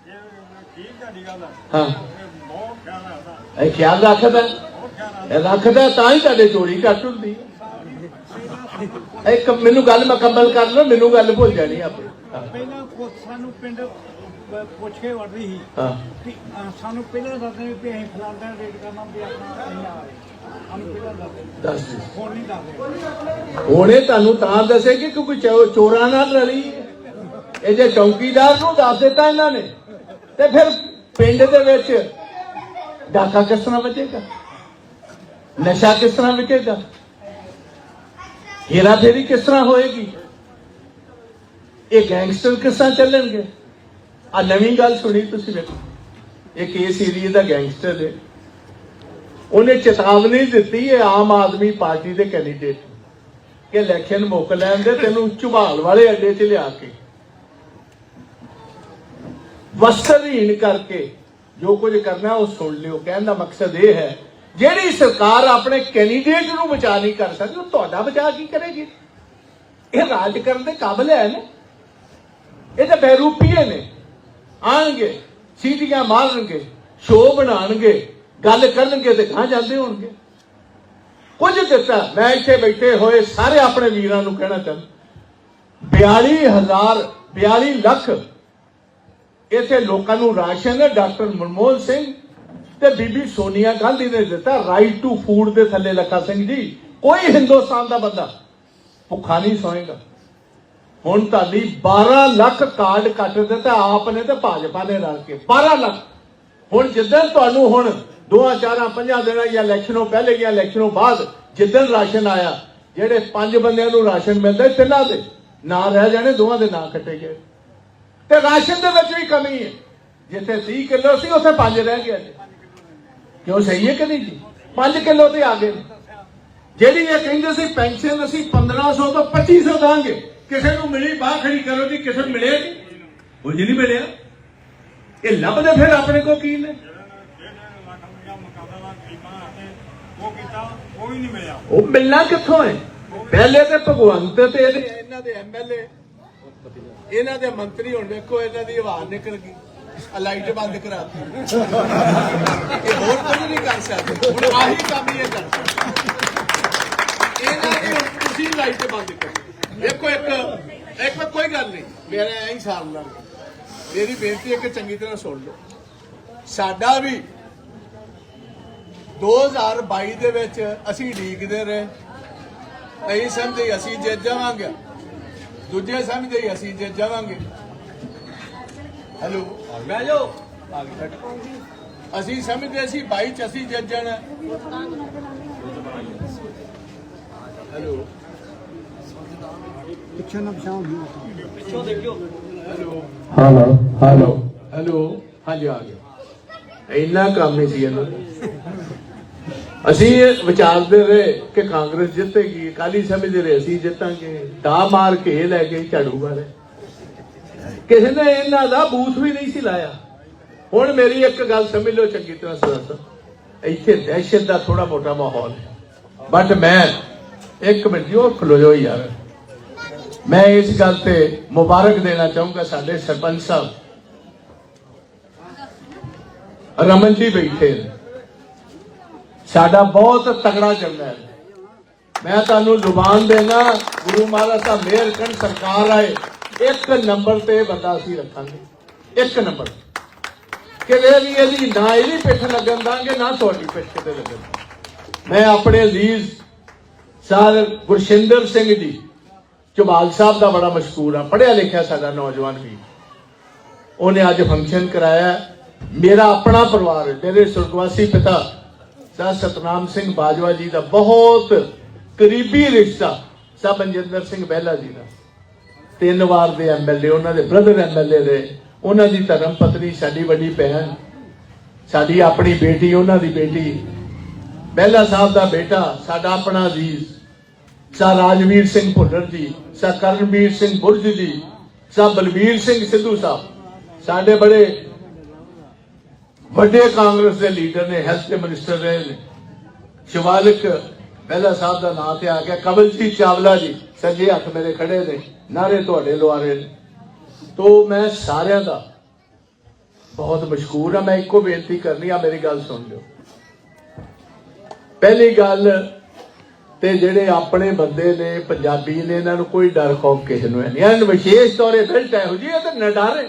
ਇਹ ਹਾਂ ਖਿਆਲ ਰੱਖਦਾ ਇਹ ਰੱਖਦਾ ਤਾਂ ਹੀ ਤੁਹਾਡੇ ਚੋਰੀ ਘੱਟ ਹੁੰਦੀ ਹੈ। ਇੱਕ ਮੈਨੂੰ ਗੱਲ ਮੁਕੰਮਲ ਕਰ ਲਓ ਮੈਨੂੰ ਗੱਲ ਭੁੱਲ ਜਾਣੀ ਆਪਣੀ। ਹਾਂ, ਪਹਿਲਾਂ ਪੁ- ਸਾਨੂੰ ਪਿੰਡ ਪੁੱਛ ਕੇ ਵੜਦੀ ਸੀ ਹਾਂ। ਸਾਨੂੰ ਪਹਿਲਾਂ ਦੱਸਦੇ ਵੀ ਅਸੀਂ ਫਲਾਣਾ ਰੇਟ ਕਰਨਾ ਵੀ ਆਪਣਾ ਅਸੀਂ ਆ। ਰਹੇ ਦੱਸ ਦਿਓ ਹੁਣ ਤੁਹਾਨੂੰ ਤਾਂ ਦੱਸੇਗੀ ਕਿ ਕੋਈ ਚੋਰਾਂ ਨਾਲ ਰਲੀ ਹੈ। ਚੌਕੀਦਾਰ ਨੂੰ ਦੱਸ ਦਿੱਤਾ ਇਹਨਾਂ ਨੇ, ਤੇ ਫਿਰ ਪਿੰਡ ਦੇ ਵਿੱਚ ਡਾਕਾ ਕਿਸ ਤਰ੍ਹਾਂ ਬਚੇਗਾ ਨਸ਼ਾ ਕਿਸ ਤਰ੍ਹਾਂ ਵਿਕੇਗਾ? ਹੇਰਾ ਫੇਰੀ ਕਿਸ ਤਰ੍ਹਾਂ ਹੋਏਗੀ? ਇਹ ਗੈਂਗਸਟਰ ਕਿਸ ਤਰ੍ਹਾਂ ਚੱਲਣਗੇ? ਆ ਨਵੀਂ ਗੱਲ ਸੁਣੀ ਤੁਸੀਂ ਵੇਖੋ। ਇਹ ਕੇਸ ਏਰੀਏ ਦਾ ਗੈਂਗਸਟਰ ਹੈ। ਉਹਨੇ ਚੇਤਾਵਨੀ ਦਿੱਤੀ ਹੈ ਆਮ ਆਦਮੀ ਪਾਰਟੀ ਦੇ ਕੈਂਡੀਡੇਟ ਕਿ ਇਲੈਕਸ਼ਨ ਮੁੱਕ ਲੈਣ ਦੇ ਤੈਨੂੰ ਝੁਬਾਲ ਵਾਲੇ ਅੱਡੇ 'ਚ ਲਿਆ ਕੇ। ਵਸਤਰਹੀਣ ਕਰਕੇ ਜੋ ਕੁਝ ਕਰਨਾ ਉਹ ਸੁਣ ਲਿਓ। ਕਹਿਣ ਦਾ ਮਕਸਦ ਇਹ ਹੈ, ਜਿਹੜੀ ਸਰਕਾਰ ਆਪਣੇ ਕੈਂਡੀਡੇਟ ਨੂੰ ਬਚਾ ਨਹੀਂ ਕਰ ਸਕਦੀ, ਉਹ ਤੁਹਾਡਾ ਬਚਾ ਕੀ ਕਰੇਗੀ? ਇਹ ਰਾਜ ਕਰਨ ਦੇ ਕਾਬਲ ਹੈ ਨਾ। ਇਹ ਤਾਂ ਬਹਿਰੂਪੀਏ ਨੇ। ਆਣਗੇ, ਸੀਟੀਆਂ ਮਾਰਨਗੇ, ਸ਼ੋਅ ਬਣਾਣਗੇ। ਗੱਲ ਕਰਨਗੇ ਤੇ ਕਹਾਂ ਜਾਂਦੇ ਹੋਣਗੇ। ਕੁਝ ਦਿੱਤਾ, ਮੈਂ ਇੱਥੇ ਬੈਠੇ ਹੋਏ ਸਾਰੇ ਆਪਣੇ ਵੀਰਾਂ ਨੂੰ ਕਹਿਣਾ ਚਾਹੁੰਦਾ। 42000 42 ਲੱਖ ਇੱਥੇ ਲੋਕਾਂ ਨੂੰ ਰਾਸ਼ਨ ਹੈ, ਡਾਕਟਰ ਮਨਮੋਹਨ ਸਿੰਘ ਤੇ ਬੀਬੀ ਸੋਨੀਆ ਗਾਂਧੀ ਨੇ ਦਿੱਤਾ ਰਾਈਟ ਟੂ ਫੂਡ ਦੇ ਥੱਲੇ ਲੱਖਾ ਸਿੰਘ ਜੀ। ਕੋਈ ਹਿੰਦੁਸਤਾਨ ਦਾ ਬੰਦਾ ਭੁੱਖਾ ਨਹੀਂ ਸੋਏਗਾ। ਹੁਣ ਤੁਹਾਡੀ 12 ਲੱਖ ਕਾਰਡ ਕੱਟ ਦਿੱਤਾ, ਆਪ ਨੇ ਤੇ ਭਾਜਪਾ ਨੇ ਰਲ ਕੇ 12 ਲੱਖ। ਹੁਣ ਜਿੱਦਣ ਤੁਹਾਨੂੰ ਹੁਣ ਦੋਆਂ ਚਾਰਾਂ ਪੰਜਾਂ ਦਿਨਾਂ ਜਾਂ ਇਲੈਕਸ਼ਨੋਂ ਪਹਿਲੇ ਜਾਂ ਇਲੈਕਸ਼ਨੋਂ ਬਾਅਦ ਜਿੱਦਣ ਰਾਸ਼ਨ ਆਇਆ, ਜਿਹੜੇ ਪੰਜ ਬੰਦਿਆਂ ਨੂੰ ਰਾਸ਼ਨ ਮਿਲਦਾ ਤਿੰਨਾਂ ਦੇ, ਨਾਂ ਰਹਿ ਜਾਣੇ, ਦੋਵਾਂ ਦੇ ਨਾਂ ਕੱਟੇ ਗਏ। ਤੇ ਰਾਸ਼ਨ ਦੇ ਵਿੱਚ ਵੀ ਕਮੀ ਹੈ। ਜਿੱਥੇ 30 ਕਿਲੋ ਸੀ, ਉੱਥੇ 5 ਰਹਿ ਗਿਆ ਕਿਉਂ ਸਹੀ ਹੈ ਕਿ ਨਹੀਂ ਜੀ? 5 ਕਿਲੋ ਤੇ ਆ ਗਏ। ਨੇ। ਜਿਹੜੀ ਇਹ ਕਹਿੰਦੇ ਸੀ ਪੈਨਸ਼ਨ ਅਸੀਂ 1500 ਤੋਂ 2500 ਦਾਂਗੇ। ਕਿਸੇ ਨੂੰ ਮਿਲੀ ਬਾਹ ਖੜੀ ਕਰੋ ਜੀ, ਕਿਸੇ ਮਿਲੇ ਮਿਲਿਆ ਨਹੀਂ। ਉਹ ਜੀ ਨਹੀਂ ਮਿਲਿਆ। ਇਹ ਲੱਭਦੇ ਫਿਰ ਆਪਣੇ ਕੋ ਕੀ ਨੇ ਜਿਹੜੇ ਲੱਖ ਰੁਪਇਆ ਮਕਾਨਾਂ ਦਾ ਗਰੀਬਾਂ ਅਤੇ ਉਹ ਕੀਤਾ ਉਹ ਵੀ ਨਹੀਂ ਮਿਲਿਆ। ਉਹ ਮਿਲਣਾ ਕਿੱਥੋਂ ਹੈ? ਪਹਿਲੇ ਤੇ ਭਗਵੰਤ ਤੇ ਇਹਦੇ ਇਹਨਾਂ ਦੇ ਐਮਐਲਏ ਇਹਨਾਂ ਦੇ ਮੰਤਰੀ ਹੁਣ ਵੇਖੋ ਇਹਨਾਂ ਦੀ ਆਵਾਜ਼ ਨਿਕਲ ਗਈ। ਲਾਈਟ ਬੰਦ ਕਰਾਤੀ। ਇਹ ਹੋਰ ਕੁਝ ਨਹੀਂ ਕਰ ਸਕਦੇ। ਹੁਣ ਆਹੀ ਕੰਮ ਹੀ ਇਹ ਕਰ ਸਕਦੇ। ਇਹਨਾਂ ਦੀ ਹੁਣ ਤੁਸੀਂ ਲਾਈਟ ਬੰਦ ਕਰੋ। ਵੇਖੋ ਇੱਕ ਇੱਕ ਕੋਈ ਗੱਲ ਨਹੀਂ। ਮੇਰਾ ਐਂ ਹੀ ਸਾਲ ਨਾਲ। ਮੇਰੀ ਬੇਨਤੀ ਇੱਕ ਚੰਗੀ ਤਰ੍ਹਾਂ ਸੁਣ ਲਓ। ਸਾਡਾ ਵੀ 2022 ਦੇ ਵਿੱਚ ਅਸੀਂ ਢੀਕਦੇ ਰਹੇ। ਅਸੀਂ ਸਮਝਦੇ ਅਸੀਂ ਜਿੱਤ ਜਾਵਾਂਗੇ। ਦੂਜੇ ਸਮਝਦੇ ਅਸੀਂ ਜਿੱਤ ਜਾਵਾਂਗੇ। ਹੈਲੋ ਬਹਿ ਜਾਓ। ਅਸੀਂ ਸਮਝਦੇ ਸੀ 22 ਚ ਅਸੀਂ ਜਿੱਤ ਜਾਣਾ। ਹੈਲੋ ਪਿੱਛੇ ਨਾ ਪਛਾਣ ਹੈਲੋ ਹੈਲੋ ਹੈਲੋ ਹੈਲੋ ਹਾਂਜੀ ਆ ਗਿਆ। ਇੰਨਾ ਕੰਮ ਨਹੀਂ ਸੀ ਇਹਨਾਂ ਦਾ। ਅਸੀਂ ਇਹ ਵਿਚਾਰਦੇ ਰਹੇ ਕਿ ਕਾਂਗਰਸ ਜਿੱਤੇਗੀ ਕਾਲੀ ਸਮਝਦੇ ਰਹੇ, ਅਸੀਂ ਜਿੱਤਾਂਗੇ। ਦਾ ਮਾਰ ਕੇ ਇਹ ਲੈ ਕੇ ਝਾੜੂ ਵਾਲੇ। ਕਿਸੇ ਨੇ ਇਹਨਾਂ ਦਾ ਬੂਥ ਵੀ ਨਹੀਂ ਸੀ ਲਾਇਆ। ਹੁਣ ਮੇਰੀ ਇੱਕ ਗੱਲ ਸਮਝ ਲਓ ਚੰਗੀ ਤਰ੍ਹਾਂ ਸਰ ਇੱਥੇ ਦਹਿਸ਼ਤ ਦਾ ਥੋੜਾ ਮੋਟਾ ਮਾਹੌਲ ਹੈ। ਬਟ ਮੈਂ ਇੱਕ ਮਿੰਟ ਜੀ ਉਹ ਖਲੋ ਜਾਓ ਯਾਰ। ਮੈਂ ਇਸ ਗੱਲ ਤੇ ਮੁਬਾਰਕ ਦੇਣਾ ਚਾਹੂੰਗਾ ਸਾਡੇ ਸਰਪੰਚ ਸਾਹਿਬ। ਰਮਨ ਜੀ ਬੈਠੇ ਨੇ। ਸਾਡਾ ਬਹੁਤ ਤਗੜਾ ਚੱਲਦਾ ਹੈ। ਮੈਂ ਤੁਹਾਨੂੰ ਜ਼ੁਬਾਨ ਦੇਣਾ, ਗੁਰੂ ਮਹਾਰਾਜ ਦਾ ਮਿਹਰ ਕਰਨ ਸਰਕਾਰ ਆਏ, ਇੱਕ ਨੰਬਰ ਤੇ ਬੰਦਾ ਅਸੀਂ ਰੱਖਾਂਗੇ। ਇੱਕ ਨੰਬਰ। ਕਿਤੇ ਵੀ ਇਹਦੀ ਨਾ ਇਹਦੀ ਪਿੱਠ ਲੱਗਣ ਦਾਂਗੇ, ਨਾ ਤੁਹਾਡੀ ਪਿੱਠ ਕਿਤੇ ਲੱਗਣ ਮੈਂ ਆਪਣੇ ਅਜ਼ੀਜ਼ ਸਰ ਗੁਰਸ਼ਿੰਦਰ ਸਿੰਘ ਜੀ, ਚੁਬਾਲ ਸਾਹਿਬ ਦਾ ਬੜਾ ਮਸ਼ਹੂਰ ਆ ਪੜਿਆ ਲਿਖਿਆ ਸਾਡਾ ਨੌਜਵਾਨ ਵੀ ਉਹਨੇ ਅੱਜ ਫੰਕਸ਼ਨ ਕਰਾਇਆ। ਮੇਰਾ ਆਪਣਾ ਪਰਿਵਾਰ ਹੈ, ਮੇਰੇ ਸੁਰਗਵਾਸੀ ਪਿਤਾ ਸਰ ਸਤਨਾਮ ਸਿੰਘ ਬਾਜਵਾ ਜੀ ਦਾ ਬਹੁਤ ਕਰੀਬੀ ਰਿਸ਼ਤਾ ਸਰ ਮਨਜਿੰਦਰ ਸਿੰਘ ਬਹਿਲਾ ਜੀ ਦਾ। ਤਿੰਨ ਵਾਰ ਦੇ ਐਮਐਲਏ ਉਹਨਾਂ ਦੇ ਬ੍ਰਦਰ ਐਮਐਲਏ ਦੇ ਉਹਨਾਂ ਦੀ ਧਰਮ ਪਤਨੀ, ਸਾਡੀ ਵੱਡੀ ਭੈਣ, ਸਾਡੀ ਆਪਣੀ ਬੇਟੀ, ਉਹਨਾਂ ਦੀ ਬੇਟੀ। ਬਹਿਲਾ ਸਾਹਿਬ ਦਾ ਬੇਟਾ, ਸਾਡਾ ਆਪਣਾ ਅਜ਼ੀਜ਼ ਸਾ ਰਾਜਵੀਰ ਸਿੰਘ ਭੁੱਲਰ ਜੀ, ਸਾ ਕਰਨਵੀਰ ਸਿੰਘ ਬੁਰਜ ਜੀ, ਸਾ ਬਲਵੀਰ ਸਿੰਘ ਸਿੱਧੂ ਸਾਹਿਬ। ਸਾਡੇ ਬੜੇ ਵੱਡੇ ਕਾਂਗਰਸ ਦੇ ਲੀਡਰ ਨੇ ਹੈਲਥ ਦੇ ਮਿਨਿਸਟਰ ਰਹੇ ਨੇ, ਸ਼ਿਵਾਲਿਕ ਪਹਿਲਾ ਸਾਹਿਬ ਦਾ ਨਾਂ ਤੇ ਆ ਗਿਆ, ਕਮਲਜੀਤ ਚਾਵਲਾ ਜੀ, ਸੱਜੇ ਹੱਥ ਮੇਰੇ ਖੜੇ ਨੇ, ਨਾਰੇ ਤੁਹਾਡੇ ਲਵਾ ਰਹੇ ਨੇ। ਤੋ ਮੈਂ ਸਾਰਿਆਂ ਦਾ ਬਹੁਤ ਮਸ਼ਕੂਰ ਆ ਮੈਂ ਇੱਕੋ ਬੇਨਤੀ ਕਰਨੀ ਆ ਮੇਰੀ ਗੱਲ ਸੁਣ ਲਿਓ। ਪਹਿਲੀ ਗੱਲ ਤੇ ਜਿਹੜੇ ਆਪਣੇ ਬੰਦੇ ਨੇ, ਪੰਜਾਬੀ ਨੇ, ਇਹਨਾਂ ਨੂੰ ਕੋਈ ਡਰ ਖੌਫ ਕਿਸੇ ਨੂੰ ਹੈ ਨਹੀਂ। ਇਹਨਾਂ ਵਿਸ਼ੇਸ਼ ਤੌਰੇ ਫਿਲਟ ਇਹੋ ਜੀ ਇਹ ਤਾਂ ਨਾ ਡਰੇ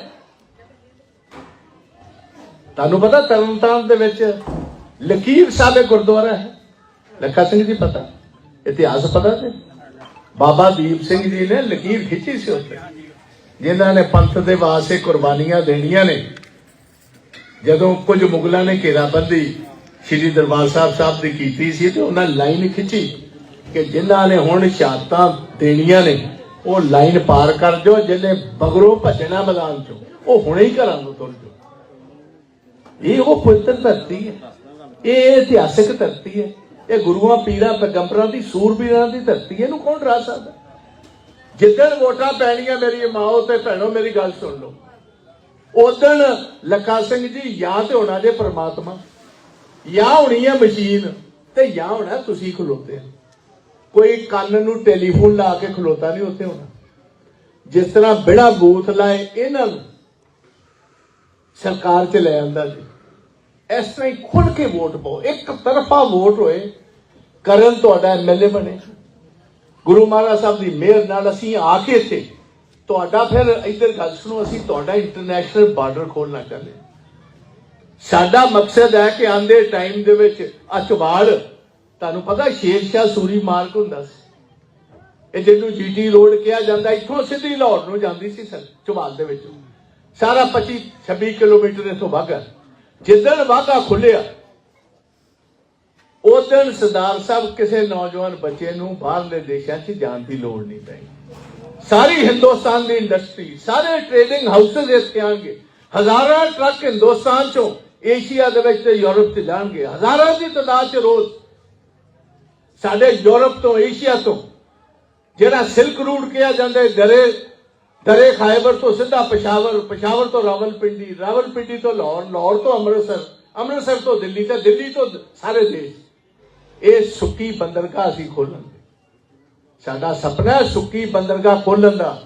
ਤੁਹਾਨੂੰ ਪਤਾ ਤਰਨਤਾਰਨ ਦੇ ਵਿੱਚ ਲਕੀਰ ਸਾਹਿਬ ਗੁਰਦੁਆਰਾ ਹੈ? ਲੱਖਾ ਸਿੰਘ ਜੀ ਪਤਾ। ਇਤਿਹਾਸ ਪਤਾ ਤੇ ਬਾਬਾ ਦੀਪ ਸਿੰਘ ਜੀ ਨੇ ਲਕੀਰ ਖਿੱਚੀ ਸੀ ਉੱਤੇ ਜਿਨ੍ਹਾਂ ਨੇ ਪੰਥ ਦੇ ਵਾਸਤੇ ਕੁਰਬਾਨੀਆਂ ਦੇਣੀਆਂ ਨੇ। ਜਦੋਂ ਕੁਝ ਮੁਗਲਾਂ ਨੇ ਘੇਰਾਬੰਦੀ ਸ੍ਰੀ ਦਰਬਾਰ ਸਾਹਿਬ ਸਾਹਿਬ ਦੀ ਕੀਤੀ ਸੀ ਤੇ ਉਹਨਾਂ ਲਾਈਨ ਖਿੱਚੀ ਕਿ ਜਿਨ੍ਹਾਂ ਨੇ ਹੁਣ ਸ਼ਹਾਦਤਾਂ ਦੇਣੀਆਂ ਨੇ, ਉਹ ਲਾਈਨ ਪਾਰ ਕਰ ਜੋ ਜਿਹਨੇ ਬਗਰੋਂ ਭੱਜਣਾ ਮੈਦਾਨ ਚੋਂ। ਉਹ ਹੁਣੇ ਹੀ ਘਰਾਂ ਨੂੰ ਤੁਰ ਜਾਓ। ਇਹ ਉਹ ਪਵਿੱਤਰ ਧਰਤੀ ਹੈ। ਇਹ ਇਤਿਹਾਸਿਕ ਧਰਤੀ ਹੈ। ਇਹ ਗੁਰੂਆਂ, ਪੀਰਾਂ, ਪੈਗੰਬਰਾਂ ਦੀ ਸੂਰਬੀਰਾਂ ਦੀ ਧਰਤੀ ਇਹਨੂੰ ਕੌਣ ਡਰਾ ਸਕਦਾ? ਜਿੱਦਣ ਵੋਟਾਂ ਪੈਣੀਆਂ ਮੇਰੀ ਮਾਓ ਤੇ ਭੈਣੋ, ਮੇਰੀ ਗੱਲ ਸੁਣ ਲਓ। ਉਦਣ ਲੱਖਾ ਸਿੰਘ ਜੀ ਜਾਂ ਤੇ ਹੋਣਾ ਜੇ ਪ੍ਰਮਾਤਮਾ। ਜਾਂ ਹੋਣੀ ਹੈ ਮਸ਼ੀਨ ਤੇ ਜਾਂ ਹੋਣਾ ਤੁਸੀਂ ਖਲੋਤੇ ਕੋਈ ਕੰਨ ਨੂੰ ਟੈਲੀਫੋਨ ਲਾ ਕੇ ਖਲੋਤਾ ਨਹੀਂ ਉੱਥੇ ਹੋਣਾ। ਜਿਸ ਤਰ੍ਹਾਂ ਬਿੜਾ ਬੂਥ ਲਾਏ, ਇਹਨਾਂ ਨੂੰ ਸਰਕਾਰ ਚ ਲੈ ਆਂਦਾ ਜੀ। ਇਸ ਤਰ੍ਹਾਂ ਹੀ ਖੁੱਲ ਕੇ ਵੋਟ ਪਾਓ। ਇੱਕ ਤਰਫਾ ਵੋਟ ਹੋਏ, ਕਰਨ ਤੁਹਾਡਾ ਐਮਐਲਏ ਬਣੇ। ਗੁਰੂ ਮਹਾਰਾਜ ਸਾਹਿਬ ਦੀ ਮਿਹਰ ਨਾਲ ਅਸੀਂ ਆ ਕੇ ਇੱਥੇ, ਤੁਹਾਡਾ ਫਿਰ ਇੱਧਰ ਗੱਲ ਸੁਣੋ, ਅਸੀਂ ਤੁਹਾਡਾ ਇੰਟਰਨੈਸ਼ਨਲ ਬਾਰਡਰ ਖੋਲਣਾ ਚਾਹੁੰਦੇ ਸਾਡਾ ਮਕਸਦ ਹੈ ਕਿ ਆਂਦੇ ਟਾਈਮ ਦੇ ਵਿੱਚ ਅਚਵਾੜ ਤੁਹਾਨੂੰ ਪਤਾ ਸ਼ੇਰ ਸ਼ਾਹ ਸੂਰੀ ਮਾਰਗ ਹੁੰਦਾ ਸੀ। ਇਹ ਜਿਹਨੂੰ ਜੀਟੀ ਰੋਡ ਕਿਹਾ ਜਾਂਦਾ, ਇੱਥੋਂ ਸਿੱਧੀ ਲਾਹੌਰ ਨੂੰ ਜਾਂਦੀ ਸੀ ਸਰ ਚਵਾਲ ਦੇ ਵਿੱਚ। ਸਾਰਾ 25 26 ਕਿਲੋਮੀਟਰ ਇਥੋਂ ਵਾਗਾ ਜਿੱਦਣ ਵਾਗਾ ਖੁੱਲਿਆ ਉਦੋਂ ਸਰਦਾਰ ਸਾਹਿਬ ਕਿਸੇ ਨੌਜਵਾਨ ਬੱਚੇ ਨੂੰ ਬਾਹਰਲੇ ਦੇਸ਼ਾਂ 'ਚ ਜਾਣ ਦੀ ਲੋੜ ਨਹੀਂ ਪਈ। ਸਾਰੀ ਹਿੰਦੁਸਤਾਨ ਦੀ ਇੰਡਸਟਰੀ, ਸਾਰੇ ਟ੍ਰੇਡਿੰਗ ਹਾਊਸਸ ਇੱਥੇ ਆਣਗੇ ਹਜ਼ਾਰਾਂ ਟਰੱਕ ਹਿੰਦੁਸਤਾਨ 'ਚੋਂ ਏਸ਼ੀਆ ਦੇ ਵਿੱਚ ਤੇ ਯੂਰਪ 'ਚ ਜਾਣਗੇ। ਹਜ਼ਾਰਾਂ ਦੀ ਤਾਦਾਦ 'ਚ ਰੋਜ਼ ਸਾਡੇ ਯੂਰਪ ਤੋਂ, ਏਸ਼ੀਆ ਤੋਂ ਜਿਹੜਾ ਸਿਲਕ ਰੂਟ ਕਿਹਾ ਜਾਂਦਾ ਹੈ, ਦਰੇ ਦਰੇ ਖਾਇਬਰ ਤੋਂ ਸਿੱਧਾ ਪਸ਼ਾਵਰ ਪਸ਼ਾਵਰ ਤੋਂ ਰਾਵਲਪਿੰਡੀ ਰਾਵਲਪਿੰਡੀ ਤੋਂ ਲਾਹੌਰ ਲਾਹੌਰ ਤੋਂ ਅੰਮ੍ਰਿਤਸਰ ਅੰਮ੍ਰਿਤਸਰ ਤੋਂ ਦਿੱਲੀ ਤੇ ਦਿੱਲੀ ਤੋਂ ਸਾਰੇ ਦੇਸ਼। ਇਹ ਸੁੱਕੀ ਬੰਦਰਗਾਹ ਅਸੀਂ ਖੋਲਾਂਗੇ ਸਾਡਾ ਸੁਪਨਾ ਸੁੱਕੀ ਬੰਦਰਗਾਹ ਖੋਲਣ ਦਾ।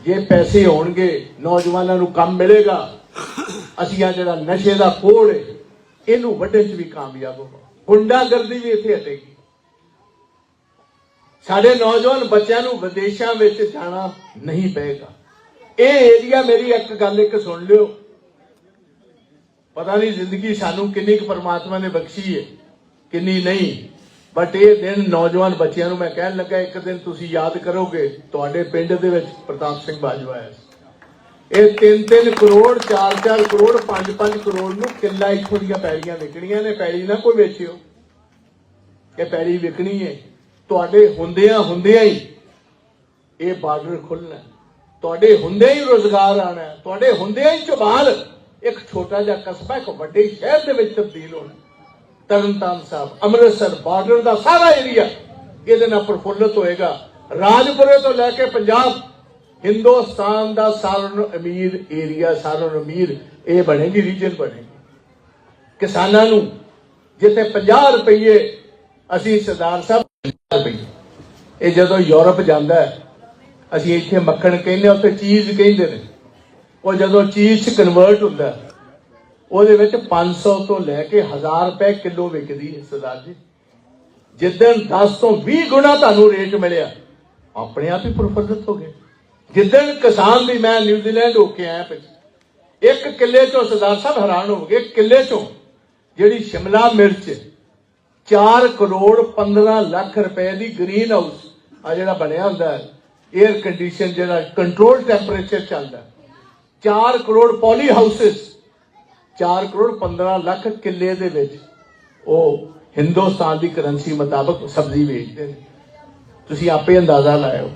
ਜੇ ਪੈਸੇ ਹੋਣਗੇ, ਨੌਜਵਾਨਾਂ ਨੂੰ ਕੰਮ ਮਿਲੇਗਾ। ਅਸੀਂ ਆ ਜਿਹੜਾ ਨਸ਼ੇ ਦਾ ਕੋੜ ਹੈ, ਇਹਨੂੰ ਵੱਢਣ 'ਚ ਵੀ ਕਾਮਯਾਬ ਹੋਵਾਂ ਗੁੰਡਾਗਰਦੀ ਵੀ ਇੱਥੇ ਹਟੇਗੀ। ਸਾਡੇ ਨੌਜਵਾਨ ਬੱਚਿਆਂ ਨੂੰ ਵਿਦੇਸ਼ਾਂ ਵਿੱਚ ਜਾਣਾ ਨਹੀਂ ਪਏਗਾ। ਇਹ ਏਰੀਆ ਮੇਰੀ ਇੱਕ ਗੱਲ ਇੱਕ ਸੁਣ ਲਿਓ। ਪਤਾ ਨਹੀਂ ਜ਼ਿੰਦਗੀ ਸਾਨੂੰ ਕਿੰਨੀ ਕੁ ਪਰਮਾਤਮਾ ਨੇ ਬਖਸ਼ੀ ਹੈ ਕਿੰਨੀ ਨਹੀਂ। ਬਟ ਇਹ ਦਿਨ ਨੌਜਵਾਨ ਬੱਚਿਆਂ ਨੂੰ ਮੈਂ ਕਹਿਣ ਲੱਗਾ, ਇੱਕ ਦਿਨ ਤੁਸੀਂ ਯਾਦ ਕਰੋਗੇ, ਤੁਹਾਡੇ ਪਿੰਡ ਦੇ ਵਿੱਚ ਪ੍ਰਤਾਪ ਸਿੰਘ ਬਾਜਵਾ ਆਇਆ ਇਹ 3-3 ਕਰੋੜ 4-4 ਕਰੋੜ 5-5 ਕਰੋੜ ਨੂੰ ਕਿੱਲਾ ਇੱਥੋਂ ਦੀਆਂ ਪੈਲੀਆਂ ਵਿਕਣੀਆਂ ਨੇ। ਪੈਲੀ ਨਾ ਕੋਈ ਵੇਚਿਓ। ਇਹ ਪੈਲੀ ਵਿਕਣੀ ਹੈ ਤੁਹਾਡੇ ਹੁੰਦਿਆਂ ਹੁੰਦਿਆਂ ਹੀ ਇਹ ਬਾਰਡਰ ਖੁੱਲਣਾ ਤੁਹਾਡੇ ਹੁੰਦਿਆਂ ਹੀ ਰੋਜ਼ਗਾਰ ਆਣਾ ਤੁਹਾਡੇ ਹੁੰਦਿਆਂ ਹੀ ਚਬਾਲ ਇੱਕ ਛੋਟਾ ਜਿਹਾ ਕਸਬਾ, ਇੱਕ ਵੱਡੇ ਸ਼ਹਿਰ ਦੇ ਵਿੱਚ ਤਬਦੀਲ ਹੋਣਾ ਤਰਨਤਾਰਨ ਸਾਹਿਬ, ਅੰਮ੍ਰਿਤਸਰ ਬਾਰਡਰ ਦਾ ਸਾਰਾ ਏਰੀਆ ਇਹਦੇ ਨਾਲ ਪ੍ਰਫੁੱਲਤ ਹੋਏਗਾ। ਰਾਜਪੁਰੇ ਤੋਂ ਲੈ ਕੇ ਪੰਜਾਬ, ਹਿੰਦੁਸਤਾਨ ਦਾ ਸਾਰਿਆਂ ਨੂੰ ਅਮੀਰ ਏਰੀਆ ਸਾਰਿਆਂ ਨੂੰ ਅਮੀਰ ਇਹ ਬਣੇਗੀ ਰੀਜਨ ਬਣੇਗੀ। ਕਿਸਾਨਾਂ ਨੂੰ ਜਿੱਥੇ 50 ਰੁਪਏ ਅਸੀਂ ਸਰਦਾਰ ਸਾਹਿਬ 50 ਇਹ ਜਦੋਂ ਯੂਰਪ ਜਾਂਦਾ ਅਸੀਂ ਇੱਥੇ ਮੱਖਣ ਕਹਿੰਦੇ ਉੱਥੇ ਚੀਜ਼ ਕਹਿੰਦੇ ਨੇ। ਉਹ ਜਦੋਂ ਚੀਜ਼ ਚ ਕਨਵਰਟ ਹੁੰਦਾ ਹੈ, ਉਹਦੇ ਵਿੱਚ 500 ਤੋਂ ਲੈ ਕੇ 1000 ਰੁਪਏ ਕਿਲੋ ਵਿਕਦੀ ਹੈ ਸਰਦਾਰ ਜੀ। ਜਿੱਦਣ 10 ਤੋਂ 20 ਗੁਣਾ ਤੁਹਾਨੂੰ ਰੇਟ ਮਿਲਿਆ ਆਪਣੇ ਆਪ ਹੀ ਪ੍ਰਫੁੱਲਤ ਹੋ ਗਏ। ਜਿੱਦਣ ਕਿਸਾਨ ਦੀ ਮੈਂ ਨਿਊਜ਼ੀਲੈਂਡ ਹੋ ਕੇ ਆਇਆ ਪਿੱਛੇ ਇੱਕ ਕਿੱਲੇ ਚੋਂ ਸਰਦਾਰ ਸਾਹਿਬ ਹੈਰਾਨ ਹੋ ਗਏ ਕਿੱਲੇ ਚੋਂ। ਜਿਹੜੀ ਸ਼ਿਮਲਾ ਮਿਰਚ 4 ਕਰੋੜ 15 ਲੱਖ ਰੁਪਏ ਦੀ ਗ੍ਰੀਨ ਹਾਊਸ ਆ ਜਿਹੜਾ ਬਣਿਆ ਹੁੰਦਾ ਹੈ 에ਅਰ ਕੰਡੀਸ਼ਨ ਜਿਹੜਾ ਕੰਟਰੋਲ ਟੈਂਪਰੇਚਰ ਚੱਲਦਾ 4 ਕਰੋੜ ਪੋਲੀ ਹਾਊਸਸ 4 ਕਰੋੜ 15 ਲੱਖ ਕਿੱਲੇ ਦੇ ਵਿੱਚ ਉਹ ਹਿੰਦੁਸਤਾਨ ਦੀ ਕਰੰਸੀ ਮੁਤਾਬਕ ਸਬਜ਼ੀ ਵੇਚਦੇ ਨੇ। ਤੁਸੀਂ ਆਪੇ ਅੰਦਾਜ਼ਾ ਲਾਇਓ,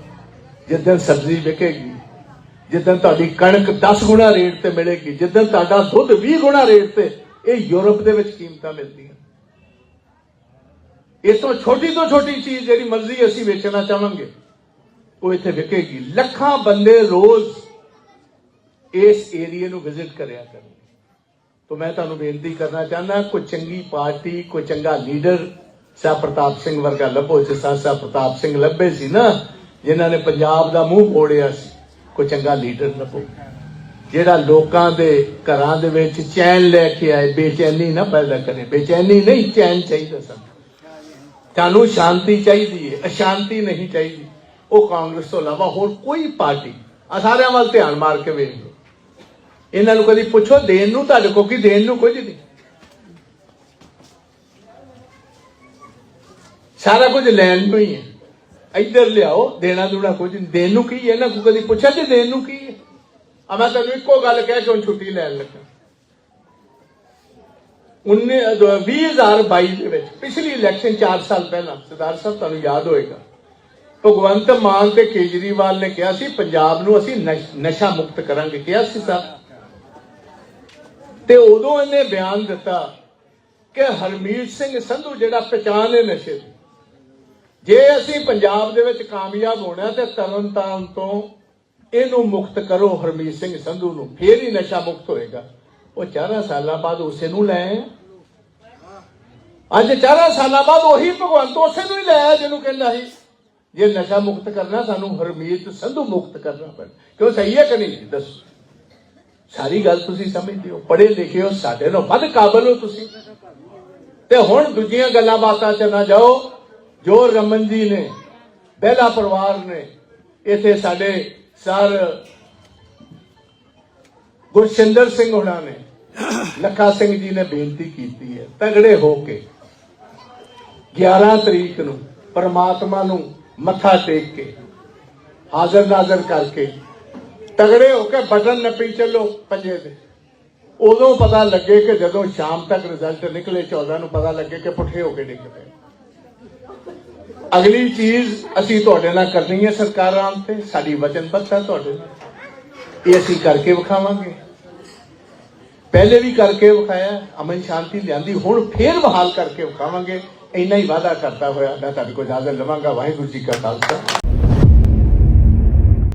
ਜਿੱਦਣ ਸਬਜ਼ੀ ਵਿਕੇਗੀ, ਜਿੱਦਣ ਤੁਹਾਡੀ ਕਣਕ 10 ਗੁਣਾ ਰੇਟ ਤੇ ਮਿਲੇਗੀ, ਜਿੱਦਣ ਤੁਹਾਡਾ ਦੁੱਧ 20 ਗੁਣਾ ਰੇਟ ਤੇ, ਇਹ ਯੂਰਪ ਦੇ ਵਿੱਚ ਕੀਮਤਾਂ ਮਿਲਦੀਆਂ ਇਸ ਤੋਂ ਛੋਟੀ ਤੋਂ ਛੋਟੀ ਚੀਜ਼ ਜਿਹੜੀ ਮਰਜ਼ੀ ਅਸੀਂ ਵੇਚਣਾ ਚਾਹਾਂਗੇ, ਉਹ ਇੱਥੇ ਵਿਕੇਗੀ। ਲੱਖਾਂ ਬੰਦੇ ਰੋਜ਼ ਇਸ ਏਰੀਏ ਨੂੰ ਵਿਜ਼ਿਟ ਕਰਿਆ ਕਰਨਗੇ तो मैं ਤੁਹਾਨੂੰ ਬੇਨਤੀ ਕਰਨਾ ਚਾਹੁੰਦਾ, ਕੋਈ ਚੰਗੀ ਪਾਰਟੀ, ਕੋਈ ਚੰਗਾ ਲੀਡਰ ਸਾ ਪ੍ਰਤਾਪ ਸਿੰਘ ਵਰਗਾ ਲੱਭੋ, ਜਿਸ ਤਰ੍ਹਾਂ ਸਾ ਪ੍ਰਤਾਪ ਸਿੰਘ ਲੱਭੇ ਸੀ ਨਾ, ਜਿਨ੍ਹਾਂ ਨੇ ਪੰਜਾਬ ਦਾ ਮੂੰਹ ਮੋੜਿਆ ਸੀ, ਕੋਈ ਚੰਗਾ ਲੀਡਰ ਲੱਭੋ। ਜਿਹੜਾ ਲੋਕਾਂ ਦੇ ਘਰਾਂ ਦੇ ਵਿੱਚ ਚੈਨ ਲੈ ਕੇ ਆਏ, ਬੇਚੈਨੀ ਨਾ ਪੈਦਾ ਕਰੇ, ਬੇਚੈਨੀ ਨਹੀਂ, ਚੈਨ ਚਾਹੀਦਾ ਸਾਨੂੰ। ਤੁਹਾਨੂੰ ਸ਼ਾਂਤੀ ਚਾਹੀਦੀ ਹੈ ਅਸ਼ਾਂਤੀ ਨਹੀਂ ਚਾਹੀਦੀ। ਉਹ ਕਾਂਗਰਸ ਤੋਂ ਇਲਾਵਾ ਹੋਰ ਕੋਈ ਪਾਰਟੀ ਆ ਸਾਰਿਆਂ ਵੱਲ ਧਿਆਨ ਮਾਰ ਕੇ ਵੇਖ ਲਓ। ਇਹਨਾਂ ਨੂੰ ਕਦੀ ਪੁੱਛੋ, ਦੇਣ ਨੂੰ ਤੁਹਾਡੇ ਕੋਲ ਕੀ, ਦੇਣ ਨੂੰ ਕੁਝ ਨਹੀਂ। ਸਾਰਾ ਕੁਝ ਲੈਣ ਨੂੰ ਹੀ ਹੈ। ਇੱਧਰ ਲਿਆਓ, ਦੇਣਾ ਦੂਣਾ ਕੁਝ ਨਹੀਂ। ਦੇਣ ਨੂੰ ਕੀ ਹੈ? ਨਾ ਕੋਈ ਕਦੀ ਪੁੱਛਿਆ ਕਿ ਦੇਣ ਨੂੰ ਕੀ ਹੈ? ਆ ਮੈਂ ਤੁਹਾਨੂੰ ਇੱਕੋ ਗੱਲ ਕਹਿ ਕੇ ਹੁਣ ਛੁੱਟੀ ਲੈਣ ਲੱਗਾ। 2022 ਦੇ ਵਿੱਚ, ਪਿਛਲੀ ਇਲੈਕਸ਼ਨ 4 ਸਾਲ ਪਹਿਲਾਂ, ਸਰਦਾਰ ਸਾਹਿਬ, ਤੁਹਾਨੂੰ ਯਾਦ ਹੋਏਗਾ। ਭਗਵੰਤ ਮਾਨ ਤੇ ਕੇਜਰੀਵਾਲ ਨੇ ਕਿਹਾ ਸੀ, ਪੰਜਾਬ ਨੂੰ ਅਸੀਂ ਨਸ਼ਾ ਮੁਕਤ ਕਰਾਂਗੇ। ਕਿਹਾ ਸੀ ਸਾਹਿਬ ਤੇ ਉਦੋਂ ਇਹਨੇ ਬਿਆਨ ਦਿੱਤਾ ਕਿ ਹਰਮੀਤ ਸਿੰਘ ਸੰਧੂ ਜਿਹੜਾ ਪਛਾਣ ਹੈ ਨਸ਼ੇ ਦੀ। ਜੇ ਅਸੀਂ ਪੰਜਾਬ ਦੇ ਵਿੱਚ ਕਾਮਯਾਬ ਹੋਣਾ ਤੇ ਤਰਨਤਾਰਨ ਤੋਂ ਇਹਨੂੰ ਮੁਕਤ ਕਰੋ ਹਰਮੀਤ ਸਿੰਘ ਸੰਧੂ ਨੂੰ, ਫੇਰ ਹੀ ਨਸ਼ਾ ਮੁਕਤ ਹੋਏਗਾ। ਉਹ 4 ਸਾਲਾਂ ਬਾਅਦ ਉਸੇ ਨੂੰ ਲੈ ਅੱਜ 4 ਸਾਲਾਂ ਬਾਅਦ ਉਹੀ ਭਗਵੰਤ ਉਸੇ ਨੂੰ ਹੀ ਲੈ ਆਇਆ ਜਿਹਨੂੰ ਕਹਿੰਦਾ ਸੀ। ਜੇ ਨਸ਼ਾ ਮੁਕਤ ਕਰਨਾ, ਸਾਨੂੰ ਹਰਮੀਤ ਸੰਧੂ ਮੁਕਤ ਕਰਨਾ ਪੈਣਾ। ਕਿਉਂ ਸਹੀ ਹੈ ਕਿ ਨਹੀਂ? ਦੱਸੋ। ਸਾਰੀ ਗੱਲ ਤੁਸੀਂ ਸਮਝਦੇ ਹੋ, ਪੜ੍ਹੇ ਲਿਖੇ ਹੋ, ਸਾਡੇ ਨਾਲੋਂ ਵੱਧ ਕਾਬਲ ਹੋ ਤੁਸੀਂ। ਤੇ ਹੁਣ ਦੂਜੀਆਂ ਗੱਲਾਂ ਬਾਤਾਂ ਚ ਨਾ ਜਾਓ। ਜੋ ਰਮਨ ਜੀ ਨੇ, ਬਹਿਲਾ ਪਰਿਵਾਰ ਨੇ, ਇੱਥੇ ਸਾਡੇ ਸਰ ਗੁਰਸ਼ਿੰਦਰ ਸਿੰਘ ਹੁਣਾਂ ਨੇ ਲੱਖਾ ਸਿੰਘ ਜੀ ਨੇ ਬੇਨਤੀ ਕੀਤੀ ਹੈ, ਤਗੜੇ ਹੋ ਕੇ 11 ਤਰੀਕ ਨੂੰ ਪਰਮਾਤਮਾ ਨੂੰ ਮੱਥਾ ਟੇਕ ਕੇ, ਹਾਜ਼ਰ ਨਾਜ਼ਰ ਕਰਕੇ ਤਗੜੇ ਹੋ ਕੇ ਬਟਨ ਨੱਪੀ ਚੱਲੋ ਪੰਜੇ ਦੇ ਉਦੋਂ ਪਤਾ ਲੱਗੇ ਕਿ ਜਦੋਂ ਸ਼ਾਮ ਤੱਕ ਰਿਜ਼ਲਟ ਨਿਕਲੇ 14 ਨੂੰ ਪਤਾ ਲੱਗੇ ਕਿ ਪੁੱਠੇ ਹੋ ਕੇ ਡਿੱਗ ਅਗਲੀ ਚੀਜ਼ ਅਸੀਂ ਤੁਹਾਡੇ ਨਾਲ ਕਰਨੀ ਹੈ ਸਰਕਾਰਾਂ ਤੇ, ਸਾਡੀ ਵਚਨਬੱਧਤਾ ਤੁਹਾਡੇ ਨਾਲ। ਇਹ ਅਸੀਂ ਕਰਕੇ ਵਿਖਾਵਾਂਗੇ। ਪਹਿਲੇ ਵੀ ਕਰਕੇ ਵਿਖਾਇਆ, ਅਮਨ ਸ਼ਾਂਤੀ ਲਿਆਂਦੀ, ਹੁਣ ਫੇਰ ਬਹਾਲ ਕਰਕੇ ਵਿਖਾਵਾਂਗੇ। ਇੰਨਾ ਹੀ ਵਾਅਦਾ ਕਰਦਾ ਹੋਇਆ ਮੈਂ ਤੁਹਾਡੇ ਕੋਲ ਇਜਾਜ਼ਤ ਲਵਾਂਗਾ। ਵਾਹਿਗੁਰੂ ਜੀ ਕਾ ਖਾਲਸਾ।